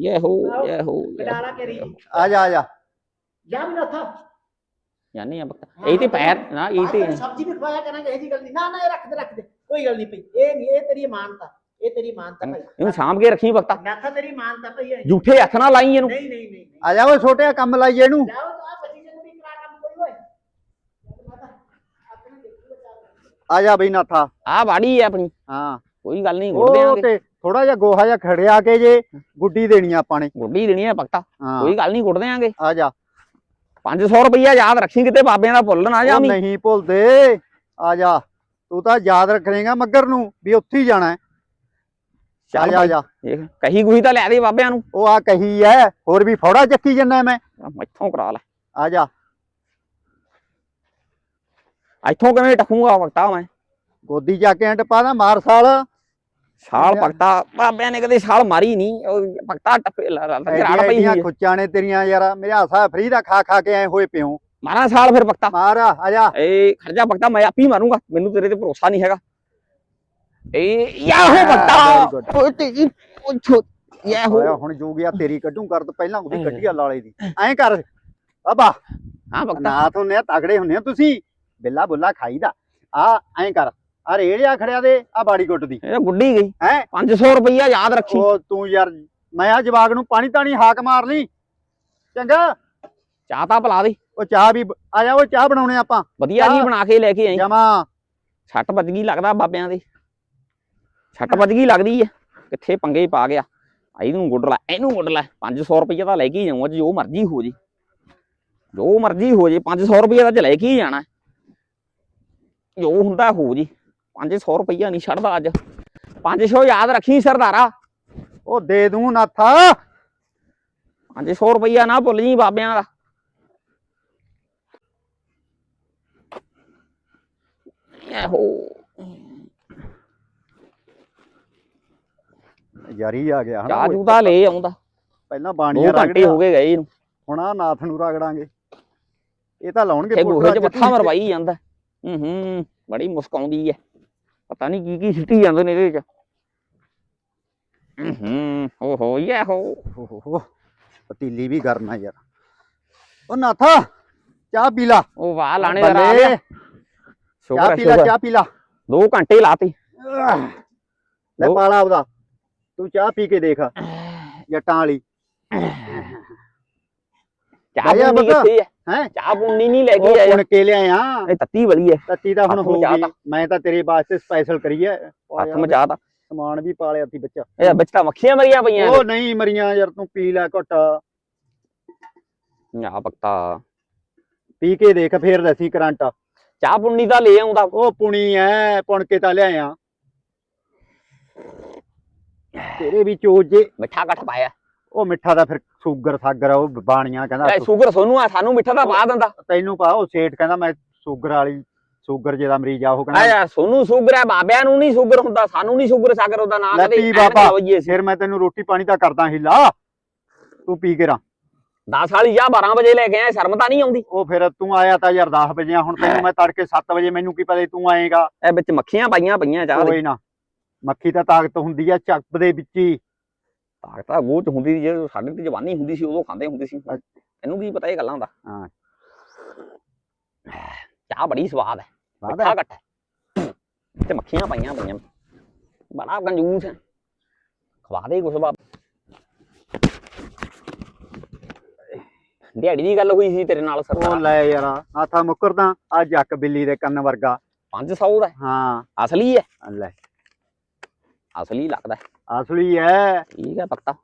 ਯੇ ਹੋ ਯੇ ਹੋ ਗਡਾਲਾ ਕਰੀ। ਆ ਜਾ ਆ ਜਾ। ਜਾ ਵੀ ਨਾਥਾ। ਯਾਨੀ ਆ ਭਗਤਾ ਇਹ ਤੇ ਪੈਰ ਨਾ ਇਹ ਤੇ ਸਬਜ਼ੀ ਵੀ ਖਵਾਇਆ ਕਰਾਂਗੇ ਇਹ ਜੀ ਗੱਲ ਨਹੀਂ। ਨਾ ਨਾ ਇਹ ਰੱਖ ਦੇ ਰੱਖ ਦੇ। ਕੋਈ ਗੱਲ ਨਹੀਂ ਪਈ ਇਹ ਨਹੀਂ ਇਹ ਤੇਰੀ ਮਾਨਤਾ ਇਹ ਤੇਰੀ ਮਾਨਤਾ ਭਾਈ। ਇਹਨੂੰ ਸਾਂਭ ਕੇ ਰੱਖੀ ਭਗਤਾ ਨਾਥਾ ਤੇਰੀ ਮਾਨਤਾ ਭਾਈ ਇਹ। ਝੂਠੇ ਹੱਥ ਨਾਲ ਲਾਈ ਇਹਨੂੰ। ਨਹੀਂ ਨਹੀਂ ਨਹੀਂ ਆ ਜਾ ਓਏ ਛੋਟਿਆ ਕੰਮ ਲਾਈਏ ਇਹਨੂੰ। ਜਾਓ ਤਾਂ ਆ ਪੋਜੀਸ਼ਨ ਵੀ ਕਰਾ ਕੰਮ ਕੋਈ ਓਏ ਮਾਤਾ ਆਪਣੇ ਦੇਖੀ ਬਚਾ ਆ ਜਾ ਬਈ ਨਾਥਾ। ਆ ਬਾੜੀ ਹੈ ਆਪਣੀ। ਹਾਂ। ਕੋਈ ਗੱਲ ਨਹੀਂ ਗੁੱਡ ਉਹ ਦੇਾਂਗੇ ਤੇ ਥੋੜਾ ਜਿਹਾ ਗੋਹਾ ਜਿਹਾ ਖੜਿਆ ਕੇ ਜੇ ਗੁੱਡੀ ਦੇਣੀ ਆ ਆਪਾਂ ਨੇ। ਗੁੱਡੀ ਦੇਣੀ ਹੈ ਭਗਤਾ ਹਾਂ। ਕੋਈ ਗੱਲ ਨਹੀਂ ਗੁੱਡ ਦੇਾਂਗੇ ਆ ਜਾ। 500 ਰੁਪਈਆ ਯਾਦ ਰੱਖੀ ਕਿਤੇ ਬਾਬਿਆਂ ਦਾ ਭੁੱਲ ਨਾ ਜਾਵੀਂ। ਨਹੀਂ ਭੁੱਲਦੇ। ਆ ਜਾ ਤੂੰ ਤਾਂ ਯਾਦ ਰੱਖੇਗਾ ਮੱਗਰ ਨੂੰ ਵੀ ਉੱਥੇ ਹੀ ਜਾਣਾ ਹੈ। ਆ ਚੱਲ ਜਾ ਆ ਜਾ। ਕਹੀ ਗੁਹੀ ਤਾਂ ਲੈ ਦੇ ਬਾਬਿਆਂ ਨੂੰ। ਉਹ ਆ ਕਹੀ ਐ ਹੋਰ ਵੀ ਫੌੜਾ ਚੱਕੀ ਜੰਨਾ ਮੈਂ। ਮੈਥੋਂ ਕਰਾ ਲੈ। ਆ ਜਾ। ਇੱਥੋਂ ਕਿਵੇਂ ਟੱਕੂਗਾ ਭਗਤਾ ਮੈਂ। ਗੋਦੀ ਜਾ ਕੇ ਐਂਡ ਪਾ ਦਾ ਮਾਰ ਸਾਲ ਛਾਲ। ਭਗਤਾ ਬਾਬਿਆਂ ਨੇ ਕਦੇ ਛਾਲ ਮਾਰੀ ਨਹੀਂ ਉਹ ਭਗਤਾ ਟੱਪੇ ਲ- ਲ- ਲ- ਝਾੜ ਪਈ ਹੈ। ਖੁੱਚਾਂ ਨੇ ਤੇਰੀਆਂ ਯਾਰ ਮੇਰੇ ਹਾਸਾ ਫਰੀ ਦਾ ਖਾ ਖਾ ਕੇ ਐ ਹੋਏ ਪਿਓ। ਮਾਰਾਂ ਛਾਲ ਫਿਰ ਭਗਤਾ। ਮਾਰ ਆ ਆ ਜਾ। ਏ ਖਰਜਾ ਭਗਤਾ ਮੈਂ ਆਪੀ ਮਾਰੂੰਗਾ ਮੈਨੂੰ ਤੇਰੇ ਤੇ ਭਰੋਸਾ ਨਹੀਂ ਹੈਗਾ। ਏ ਯਾਹੋ very ਭਗਤਾ. ਓਏ ਤੇਰੀ ਉਹ ਛੋ ਯਾਹੋ ਹੋਇਆ ਹੁਣ ਜੋ ਗਿਆ ਤੇਰੀ ਕੱਢੂ ਕਰ ਤੋਂ ਪਹਿਲਾਂ ਉਹਦੀ ਕੱਢੀ ਆ ਲਾਲੇ ਦੀ। ਐਂ ਕਰ ਬਾਬਾ। ਹਾਂ ਭਗਤਾ। ਨਾਥ ਹੁੰਨੇ ਆ ਤਗੜੇ ਹੁੰਨੇ ਤੁਸੀਂ। ਬਿੱਲਾ ਬੁੱਲਾ ਖਾਈਦਾ। ਆ ਐਂ ਕਰ। ਆ ਰੇੜਿਆ ਖੜਿਆ ਦੇ ਆ ਬਾੜੀ ਗੁੱਟ ਦੀ ਇਹ ਗੁੱਡੀ ਗਈ। ਹੈ? 500 ਰੁਪਈਆ ਯਾਦ ਰੱਖੀ। ਉਹ ਤੂੰ ਯਾਰ ਮੈਂ ਆ ਜਵਾਗ ਨੂੰ ਪਾਣੀ ਤਾਣੀ ਹਾਕ ਮਾਰ ਲਈ। ਚੰਗਾ? ਚਾਹ ਤਾਂ ਪਿਲਾ ਦੇ। ਉਹ ਚਾਹ ਵੀ ਆ ਜਾ ਉਹ ਚਾਹ ਬਣਾਉਣੇ ਆਪਾਂ। ਵਧੀਆ ਜੀ। ਬਣਾ ਕੇ ਲੈ ਕੇ ਆਈ। ਜਮਾ। ਛੱਟ ਵੱਜ ਗਈ ਲੱਗਦਾ ਬਾਬਿਆਂ ਦੇ। ਛੱਟ ਵੱਜ ਗਈ ਲੱਗਦੀ ਹੈ ਕਿੱਥੇ ਪੰਗੇ ਪਾ ਗਿਆ। ਇਹਨੂੰ ਗੁੱਡ ਲੈ ਇਹਨੂੰ ਗੁੱਡ ਲੈ। 500 ਰੁਪਈਆ ਤਾਂ ਲੈ ਕੇ ਹੀ ਜਾਊਂ ਅੱਜ ਜੋ ਮਰਜ਼ੀ ਹੋ ਜੇ। ਜੋ ਮਰਜ਼ੀ ਹੋ ਜੇ 500 ਰੁਪਈਆ ਤਾਂ ਚ ਲੈ ਕੇ ਹੀ ਜਾਣਾ। ਜੋ ਹੁੰਦਾ ਹੋ ਜੇ। 500 ਰੁਪਈਆ ਨਹੀਂ ਛੱਡਦਾ ਅੱਜ। 500 ਯਾਦ ਰੱਖੀ ਸਰਦਾਰਾ। ਉਹ ਦੇ ਦੂੰ ਨਾਥਾ। 500 ਰੁਪਈਆ ਨਾ ਭੁੱਲ ਜੀ ਬਾਬਿਆਂ ਦਾ। ਇਹੋ। ਯਾਰੀ ਆ ਗਿਆ ਹਨਾ ਚਾਹ ਓਏ। ਚੂ ਤਾਂ ਲੈ ਆਉਂਦਾ। ਪਹਿਲਾਂ 2 ਬਾਣੀਆਂ ਘੰਟੇ ਰਗੜਿਆ ਹੋ ਗਏ ਗਏ ਇਹਨੂੰ। ਹੁਣ ਆ ਨਾਥ ਨੂੰ ਰਗੜਾਂਗੇ ਇਹ ਤਾਂ ਲਾਉਣਗੇ ਤੇ ਗੋਹੇ 'ਚ ਮੱਥਾ ਮਰਵਾਈ ਜਾਂਦਾ। ਹੂੰ ਹੂੰ ਬੜੀ ਮੁਸਕਾਉਂਦੀ ਐ। ਪਤਾ ਨਹੀਂ ਕੀ ਕੀ ਸਿੱਟੀ ਜਾਂਦੇ ਨੇ ਇਹਦੇ ਵਿੱਚ। ਹੂੰ। ਹੂੰ ਹੋ ਯਾ ਹੋ ਹੋ ਹੋ ਹੋ ਪਤੀਲੀ ਵੀ ਆ ਯਾਰ। ਉਹ ਨਾਥਾ ਚਾਹ ਪੀ ਲਾ। ਉਹ ਵਾਹ ਲਾਣੇ ਦਾ ਗਿਆ ਚਾਹ ਸ਼ੁਕਰ ਪੀ ਲਾ ਸ਼ੁਕਰ। ਚਾਹ ਪੀ ਲਾ। 2 ਘੰਟੇ ਲਾਤੀ। ਲੈ ਉਹ- ਪਾਲਾ ਉਹਦਾ ਤੂੰ ਚਾਹ ਪੀ ਕੇ ਦੇਖ ਜੱਟਾਂ ਵਾਲੀ। ਚਾਹ ਭਾਈ ਆ ਪੁੰਨੀ ਪਤਾ? ਕਿੱਥੇ ਐ ਹੈ? ਚਾਹ ਪੁੰਨੀ ਨਹੀਂ ਲੈ ਉਹ ਕੇ ਆਇਆ। ਪੁਣ ਕੇ ਲਿਆਇਆ ਇਹ ਤੱਤੀ ਬੜੀ ਐ। ਤੱਤੀ ਤਾਂ ਹੁਣ ਹੋ ਗਈ। ਮੈਂ ਤਾਂ ਤੇਰੇ ਵਾਸਤੇ ਸਪੈਸ਼ਲ ਕਰੀ ਐ। ਹੱਥ ਮਚਾ ਤਾ। ਸਮਾਨ ਵੀ ਪਾ ਲਿਆ ਸੀ ਬੱਚਾ ਇਹ ਤਾਂ ਮੱਖੀਆਂ ਮਰੀਆਂ ਪਈਆਂ ਉਹ ਨਹੀਂ ਮਰੀਆਂ ਯਾਰ ਤੂੰ ਪੀ ਲੈ ਘੁੱਟ। ਆ ਪੱਕਾ। ਪੀ ਕੇ ਦੇਖ ਫੇਰ ਦੱਸੀ ਕਰੰਟ। ਚਾਹ ਪੁੰਨੀ ਤਾਂ ਲੈ ਆਉਂਦਾ। ਉਹ ਪੁਣੀ ਐ ਪੁਣ ਕੇ ਤਾਂ ਲਿਆਇਆ। ਤੇਰੇ ਵੀ ਚੋਜ ਜੇ। ਮਿੱਠਾ ਘੱਟ ਪਾਇਆ। ਉਹ ਮਿੱਠਾ ਦਾ ਫਿਰ ਸ਼ੂਗਰ ਸਾਗਰ ਆ, ਉਹ ਬਾਣੀਆਂ ਕਹਿੰਦਾ ਇਹ ਸ਼ੂਗਰ ਸੋਨੂੰ ਆ ਸਾਨੂੰ ਮਿੱਠਾ ਤਾਂ ਪਾ ਦਿੰਦਾ। ਤੈਨੂੰ ਪਾ ਉਹ ਸੇਠ ਕਹਿੰਦਾ ਮੈਂ ਸ਼ੂਗਰ ਵਾਲੀ ਸ਼ੂਗਰ ਜਿਹਦਾ ਮਰੀਜ਼ ਆ ਉਹ ਆ ਕਹਿੰਦਾ ਯਾਰ ਸੋਨੂੰ ਸ਼ੂਗਰ ਹੈ ਬਾਬਿਆਂ ਨੂੰ ਨਹੀਂ ਸ਼ੂਗਰ ਹੁੰਦਾ ਸਾਨੂੰ ਨਹੀਂ ਸ਼ੂਗਰ ਸਾਗਰ ਉਹਦਾ ਨਾਂ ਲੈ ਕਦੇ ਪੀ ਬਾਬਾ। ਫਿਰ ਮੈਂ ਤੈਨੂੰ ਰੋਟੀ ਪਾਣੀ ਤਾਂ ਕਰਦਾ ਹਿੱਲਾ ਤੂੰ ਪੀ ਕੇ ਰਾਂ। 10 ਵਾਲੀ ਜਾਂ 12 ਵਜੇ ਲੈ ਕੇ ਆਇਆ ਸ਼ਰਮ ਤਾਂ ਨਹੀਂ ਆਉਂਦੀ। ਉਹ ਫਿਰ ਤੂੰ ਆਇਆ ਤਾਂ ਯਾਰ 10 ਵਜੇ ਆ, ਹੁਣ ਤੈਨੂੰ ਮੈਂ ਤੜਕੇ 7 ਵਜੇ ਮੈਨੂੰ ਕੀ ਪਤਾ ਤੂੰ ਆਏਗਾ। ਇਹ ਵਿੱਚ ਮੱਖੀਆਂ ਪਾਈਆਂ ਪਈਆਂ ਚਾਹ ਦੇ। ਕੋਈ ਨਾ ਮੱਖੀ ਤਾਂ ਤਾਕਤ ਹੁੰਦੀ ਆ ਚੱਪ ਦੇ ਵਿੱਚ ਹੀ। ਤਾਕਤ ਤਾਂ ਗੋਚ ਹੁੰਦੀ ਜੇ ਸਾਡੇ ਤੇ ਜਵਾਨੀ ਹੁੰਦੀ ਸੀ ਉਦੋਂ ਖਾਂਦੇ ਹੁੰਦੇ ਸੀ। ਇਹਨੂੰ ਕੀ ਪਤਾ ਇਹ ਗੱਲਾਂ ਦਾ? ਹਾਂ। ਚਾਹ ਬੜੀ ਸਵਾਦ ਹੈ। ਮਿੱਠਾ ਘੱਟ ਹੈ। ਤੇ ਮੱਖੀਆਂ ਪਾਈਆਂ ਪਈਆਂ। ਬੜਾ ਕੰਜੂਸ ਹੈ। ਖਵਾ ਦੇ ਕੁਛ ਬਾਪ ਦਿਹਾੜੀ ਦੀ ਗੱਲ ਹੋਈ ਸੀ ਤੇਰੇ ਨਾਲ ਉਹ ਸਰਦਾਰ। ਲੈ ਯਾਰ ਆਥਾ ਮੁੱਕਰਦਾ ਆ ਜੱਕ ਬਿੱਲੀ ਦੇ ਕੰਨ ਵਰਗਾ। 500 ਦਾ ਹੈ। ਅਸਲੀ ਹੈ। ਲੈ। ਅਸਲੀ ਲੱਗਦਾ। ਅਸਲੀ ਐ। ਠੀਕ ਹੈ ਪੱਕਾ।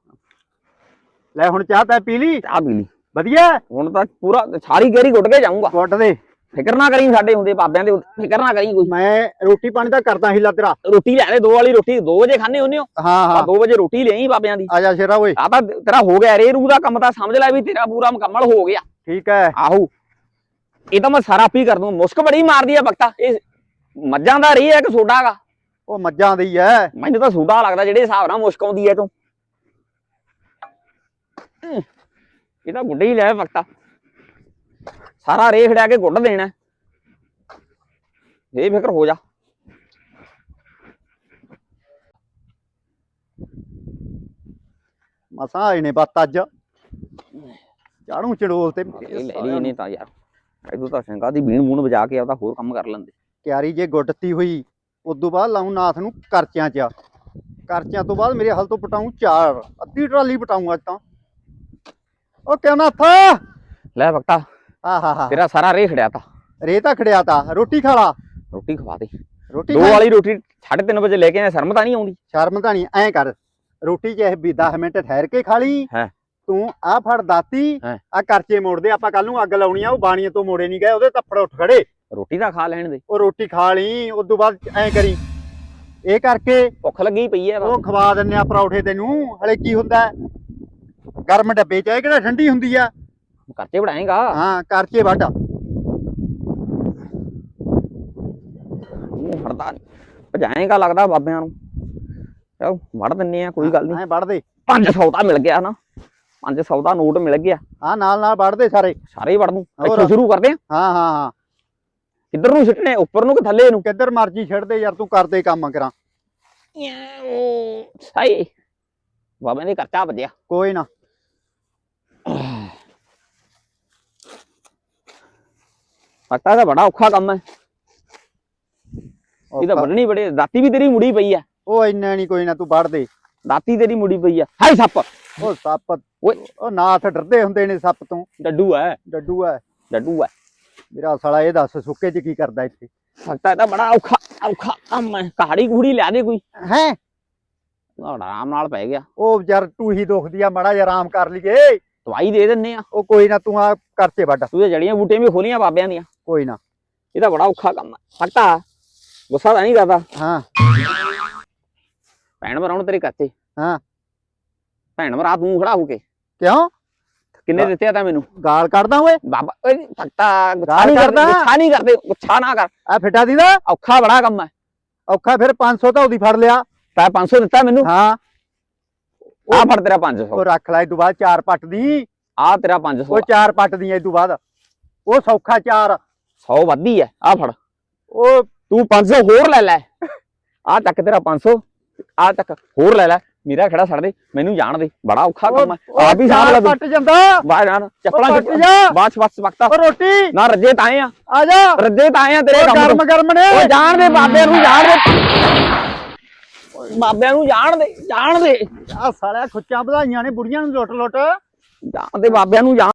ਲੈ ਹੁਣ ਚਾਹ ਤਾਂ ਪੀ ਲਈ। ਚਾਹ ਪੀ ਲਈ। ਵਧੀਆ। ਹੁਣ ਤਾਂ ਪੂਰਾ ਸਾਰੀ ਗੇਰੀ ਗੁੱਟ ਕੇ ਜਾਊਂਗਾ। ਗੁੱਟ ਦੇ। ਫਿਕਰ ਨਾ ਕਰੀ ਸਾਡੇ ਹੁੰਦੇ ਬਾਬਿਆਂ ਦੇ ਫਿਕਰ ਨਾ ਕਰੀ ਕੋਈ। ਮੈਂ ਰੋਟੀ ਪਾਣੀ ਤਾਂ ਕਰਦਾ ਹਿੱਲਾ ਤੇਰਾ ਰੋਟੀ ਲੈ ਲੈ ਦੋ ਵਾਲੀ ਰੋਟੀ 2 ਵਜੇ ਖਾਣੇ ਹੁੰਦੇ ਹੋ। ਹਾਂ ਹਾਂ। 2 ਵਜੇ ਰੋਟੀ ਲਈ ਬਾਬਿਆਂ ਦੀ। ਆ ਜਾ ਸ਼ੇਰਾ ਓਏ। ਆ ਤਾਂ ਤੇਰਾ ਹੋ ਗਿਆ ਰੇ ਰੂ ਦਾ ਕੰਮ ਤਾਂ ਸਮਝ ਲੈ ਵੀ ਤੇਰਾ ਪੂਰਾ ਮੁਕੰਮਲ ਹੋ ਗਿਆ। ਠੀਕ ਹੈ ਆਹੋ। ਇਹ ਤਾਂ ਮੈਂ ਸਾਰਾ ਪੀ ਕਰ ਦੂੰ। ਮੁਸਕ ਬੜੀ ਮਾਰਦੀ ਆ ਬਖਤਾ ਇਹ ਮੱਝਾਂ ਦਾ ਰੇ ਹੈ ਕਿ ਸੋਡਾ ਗਾ। ਉਹ ਮੱਝਾਂ ਦੀ ਐ। ਮੈਨੂੰ ਤਾਂ ਸੋਡਾ ਲੱਗਦਾ ਜਿਹੜੇ ਹਿਸਾਬ ਨਾਲ ਮੁਸਕ ਆਉਂਦੀ ਐ ਤੂੰ। ਇਹ ਤਾਂ ਗੁੱਡੇ ਹੀ ਲੈ ਬਖਤਾ ਸਾਰਾ ਰੇ ਖੜਿਆ ਕੇ ਗੁੱਡ ਦੇਣਾ। ਇਹ ਫਿਕਰ ਹੋ ਜਾ। ਮਸਾਂ ਆਏ ਨੇ ਬੱਤ ਅੱਜ। ਚਾੜੂ ਚੜੋਲ ਤੇ ਲੈ ਲਈ ਇਹਨੇ ਤਾਂ ਯਾਰ। ਇਹਦੋਂ ਤਾਂ ਸਿੰਘਾਂ ਦੀ ਬੀਣ ਬੂਣ ਵਜਾ ਕੇ ਆਪਦਾ ਹੋਰ ਕੰਮ ਕਰ ਲੈਂਦੇ। ਕਿਆਰੀ ਜੇ ਗੁੱਟਤੀ ਹੋਈ ਉਦੋਂ ਬਾਅਦ ਲਾਉਂ ਨਾਥ ਨੂੰ ਕਰਚਿਆਂ 'ਚ ਕਰਚਿਆਂ ਤੋਂ ਬਾਅਦ ਮੇਰੇ ਹਲ ਤੋਂ ਪਟਾਉਂ ਚਾਰ ਅੱਧੀ ਟਰਾਲੀ ਪਟਾਉਂ ਅੱਜ ਤਾਂ। ਉਹ ਕਿਉਂ ਨਾਥ? ਲੈ ਬਖਤਾ ਆਹਾ ਹਾ ਤੇਰਾ ਸਾਰਾ ਰੇ ਖੜਿਆ ਤਾ। ਰੇ ਤਾਂ ਖੜਿਆ ਤਾ। ਰੋਟੀ ਖਾ ਲਾ। ਰੋਟੀ ਖਵਾ ਦੇ। ਰੋਟੀ ਦੋ ਵਾਲੀ ਰੋਟੀ 3:30 ਵਜੇ ਲੈ ਕੇ ਆਇਆ ਸ਼ਰਮ ਤਾਂ ਨਹੀਂ ਆਉਂਦੀ? ਸ਼ਰਮ ਤਾਂ ਨਹੀਂ ਐਂ ਕਰ। ਰੋਟੀ ਚਾਹੇ ਵੀ 10 ਮਿੰਟ ਠਹਿਰ ਕੇ ਖਾ ਲਈ। ਹਾਂ। ਤੂੰ ਆ ਫੜ ਦਾਤੀ। ਆ ਕਰਚੇ ਮੋੜਦੇ ਆਪਾਂ ਕੱਲ ਨੂੰ ਅੱਗ ਲਾਉਣੀ ਆ ਉਹ ਬਾਣੀਆਂ ਤੋਂ ਮੋੜੇ ਨਹੀਂ ਗਏ ਉਹਦੇ ਤੱਫੜ ਉੱਠ ਖੜੇ। ਰੋਟੀ ਤਾਂ ਖਾ ਲੈਣ ਦੇ। ਉਹ ਰੋਟੀ ਖਾ ਲਈ ਉਸ ਤੋਂ ਬਾਅਦ ਐਂ ਕਰੀ। ਇਹ ਕਰਕੇ ਭੁੱਖ ਲੱਗੀ ਪਈ ਐ ਉਹ ਖਵਾ ਦਿੰਨੇ ਆ ਪਰੌਠੇ ਤੈਨੂੰ ਹਲੇ ਕੀ ਹੁੰਦਾ? ਗਰਮ ਡੱਬੇ ਚ ਇਹ ਕਿਹੜਾ ਠੰਡੀ ਹੁੰਦੀ ਆ? ਕਰਚੇ ਬਣਾਏਗਾ। ਹਾਂ ਕਰਚੇ ਵੱਢ। ਮੂੰਹ ਹੜਦਾ ਭਜਾਏਗਾ ਲੱਗਦਾ ਬਾਬਿਆਂ ਨੂੰ। ਚਲੋ ਵੜ ਦਿੰਨੇ ਆ ਕੋਈ ਗੱਲ ਨਹੀਂ ਐਂ ਵੱਢ ਦੇ 500 ਦਾ ਮਿਲ ਗਿਆ ਨਾ। 500 ਦਾ ਨੋਟ ਮਿਲ ਗਿਆ। ਹਾਂ ਨਾਲ ਨਾਲ ਵੱਢ ਦੇ ਸਾਰੇ। ਸਾਰੇ ਹੀ ਵੜ ਦੂੰ। ਹੋਰ। ਇੱਥੋਂ ਸ਼ੁਰੂ ਕਰਦੇ ਆ। ਹਾਂ ਹਾਂ ਹਾਂ। ਕਿੱਧਰ ਨੂੰ ਸਿੱਟਣੇ ਉੱਪਰ ਨੂੰ ਕਿ ਥੱਲੇ ਨੂੰ? ਕਿੱਧਰ ਮਰਜ਼ੀ ਛੱਡ ਦੇ ਯਾਰ ਤੂੰ ਕਰਦੇ ਕੰਮ ਕਰਾਂ। ਸਹੀ ਬਾਬਿਆਂ ਦੇ ਕਰਚਾ ਵੱਜਿਆ। ਕੋਈ ਨਾ। ਪਤਾ ਤਾਂ ਬੜਾ ਔਖਾ ਕੰਮ ਹੈ। ਇਹ ਤਾਂ। ਵੱਢਣੀ ਬੜੇ ਦਾਤੀ ਵੀ ਤੇਰੀ ਮੁੜੀ ਪਈ ਆ ਉਹ ਇੰਨਾ ਨਹੀਂ ਕੋਈ ਨਾ ਤੂੰ ਵੱਢ ਦੇ। ਦਾਤੀ ਤੇਰੀ ਮੁੜੀ ਪਈ ਆ ਹਾਈ ਸੱਪ। ਉਹ ਸੱਪ। ਓਏ। ਉਹ ਨਾਥ ਡਰਦੇ ਹੁੰਦੇ ਨੇ ਸੱਪ ਤੋਂ। ਡੱਡੂ ਐ ਡੱਡੂ ਐ ਡੱਡੂ ਐ ਮੇਰਾ ਸਾਲਾ ਇਹ ਦੱਸ ਸੁੱਕੇ ਚ ਕੀ ਕਰਦਾ ਇੱਥੇ? ਸਕਤਾ ਤਾਂ ਬੜਾ ਔਖਾ ਔਖਾ ਕੰਮ ਹੈ। ਕਹਾੜੀ ਕੁੜੀ ਲਿਆ ਦੇ ਕੋਈ। ਹੈ? ਉਹ ਆਰਾਮ ਨਾਲ ਪੈ ਗਿਆ। ਉਹ ਯਾਰ ਟੂਹੀ ਦੁਖਦੀ ਆ ਮੜਾ ਜਿਹਾ ਆਰਾਮ ਕਰ ਲਈਏ। ਦਵਾਈ ਦੇ ਦਿੰਨੇ ਆ। ਉਹ ਕੋਈ ਨਾ ਤੂੰ ਆ ਕਰਚੇ ਵੱਢ। ਤੂੰ ਤੇ ਜੜੀਆਂ ਬੂਟੀਆਂ ਵੀ ਖੋਲੀਆਂ ਬਾਬਿਆਂ ਦੀਆਂ। ਕੋਈ ਨਾ। ਇਹ ਤਾਂ ਬੜਾ ਔਖਾ ਕੰਮ ਹੈ। ਸਕਤਾ ਗੁੱਸਾ ਤਾਂ ਨਹੀਂ ਕਰਦਾ। ਹਾਂ। ਭੈਣ ਭਰਾ ਨੂੰ ਤੇਰੇ ਕੱਚੇ। ਹਾਂ। ਭੈਣ ਭਰਾ ਤੂੰ ਖੜਾ ਹੋ ਕੇ। ਕਿਉਂ? ਕਿੰਨੇ ਦਿੱਤੇ ਆ ਤਾਂ ਮੈਨੂੰ? ਗਾਲ ਕੱਢਦਾ ਓਏ। ਬਾਬਾ ਓਏ ਸਕਤਾ ਗੁੱਸਾ ਨਹੀਂ ਕਰਦੇ? ਗੁੱਸਾ ਨਹੀਂ ਕਰਦੇ ਗੁੱਸਾ ਨਾ ਕਰ। ਆ ਫਿੱਟਾ ਦੀ ਦਾ ਔਖਾ ਬੜਾ ਕੰਮ ਹੈ ਔਖਾ ਫਿਰ 500 ਤਾਂ ਉਹਦੀ ਫੜ ਲਿਆ। ਤਾਂ 500 ਦਿੱਤਾ ਮੈਨੂੰ? ਹਾਂ। ਆ ਫੜ ਤੇਰਾ 500 ਉਹ ਰੱਖ ਲੈ ਇਹ ਤੋਂ ਬਾਅਦ ਚਾਰ ਪੱਟ ਦੀ। ਆ ਤੇਰਾ 500 ਉਹ ਚਾਰ ਪੱਟ ਦੀਆਂ ਇਹ ਤੋਂ ਬਾਅਦ। ਉਹ ਸੌਖਾ ਚਾਰ। 100 ਵੱਧੀ ਐ। ਆ ਫੜ। ਉਹ ਤੂੰ 500 ਹੋਰ ਲੈ ਲੈ। ਆ ਚੱਕ ਤੇਰਾ 500 ਆ ਚੱਕ। ਹੋਰ ਲੈ ਲੈ। ਮੇਰਾ ਖੜਾ ਛੱਡ ਦੇ ਮੈਨੂੰ ਜਾਣ ਦੇ ਬੜਾ ਔਖਾ ਕੰਮ ਹੈ ਆਪ ਹੀ ਤੂੰ। ਪੱਟ ਜਾਂਦਾ। ਵਾਹ ਯਾਰ ਚੱਪਲਾਂ ਪੱਟ ਜਾ। ਬਾਸ ਬਸ ਵਕਤਾ ਰੋਟੀ। ਨਾ ਰੱਜੇ ਤਾਂ ਆਏ ਆ। ਆ ਜਾ। ਰੱਜੇ ਤਾਂ ਆਏ ਆ ਤੇਰੇ ਕੰਮ ਗਰਮ ਨੇ। ਉਹ ਜਾਣ ਦੇ ਬਾਬਿਆਂ ਨੂੰ ਜਾਣ ਦੇ। ਬਾਬਿਆਂ ਨੂੰ ਜਾਣ ਦੇ ਜਾਣ ਦੇ। ਆ ਸਾਲਿਆ ਖੁੱਚਾਂ ਵਧਾਈਆਂ ਨੇ ਬੁੜੀਆਂ ਨੂੰ ਲੁੱਟ ਲੁੱਟ ਜਾਣ ਦੇ ਬਾਬਿਆਂ ਨੂੰ ਜਾਣ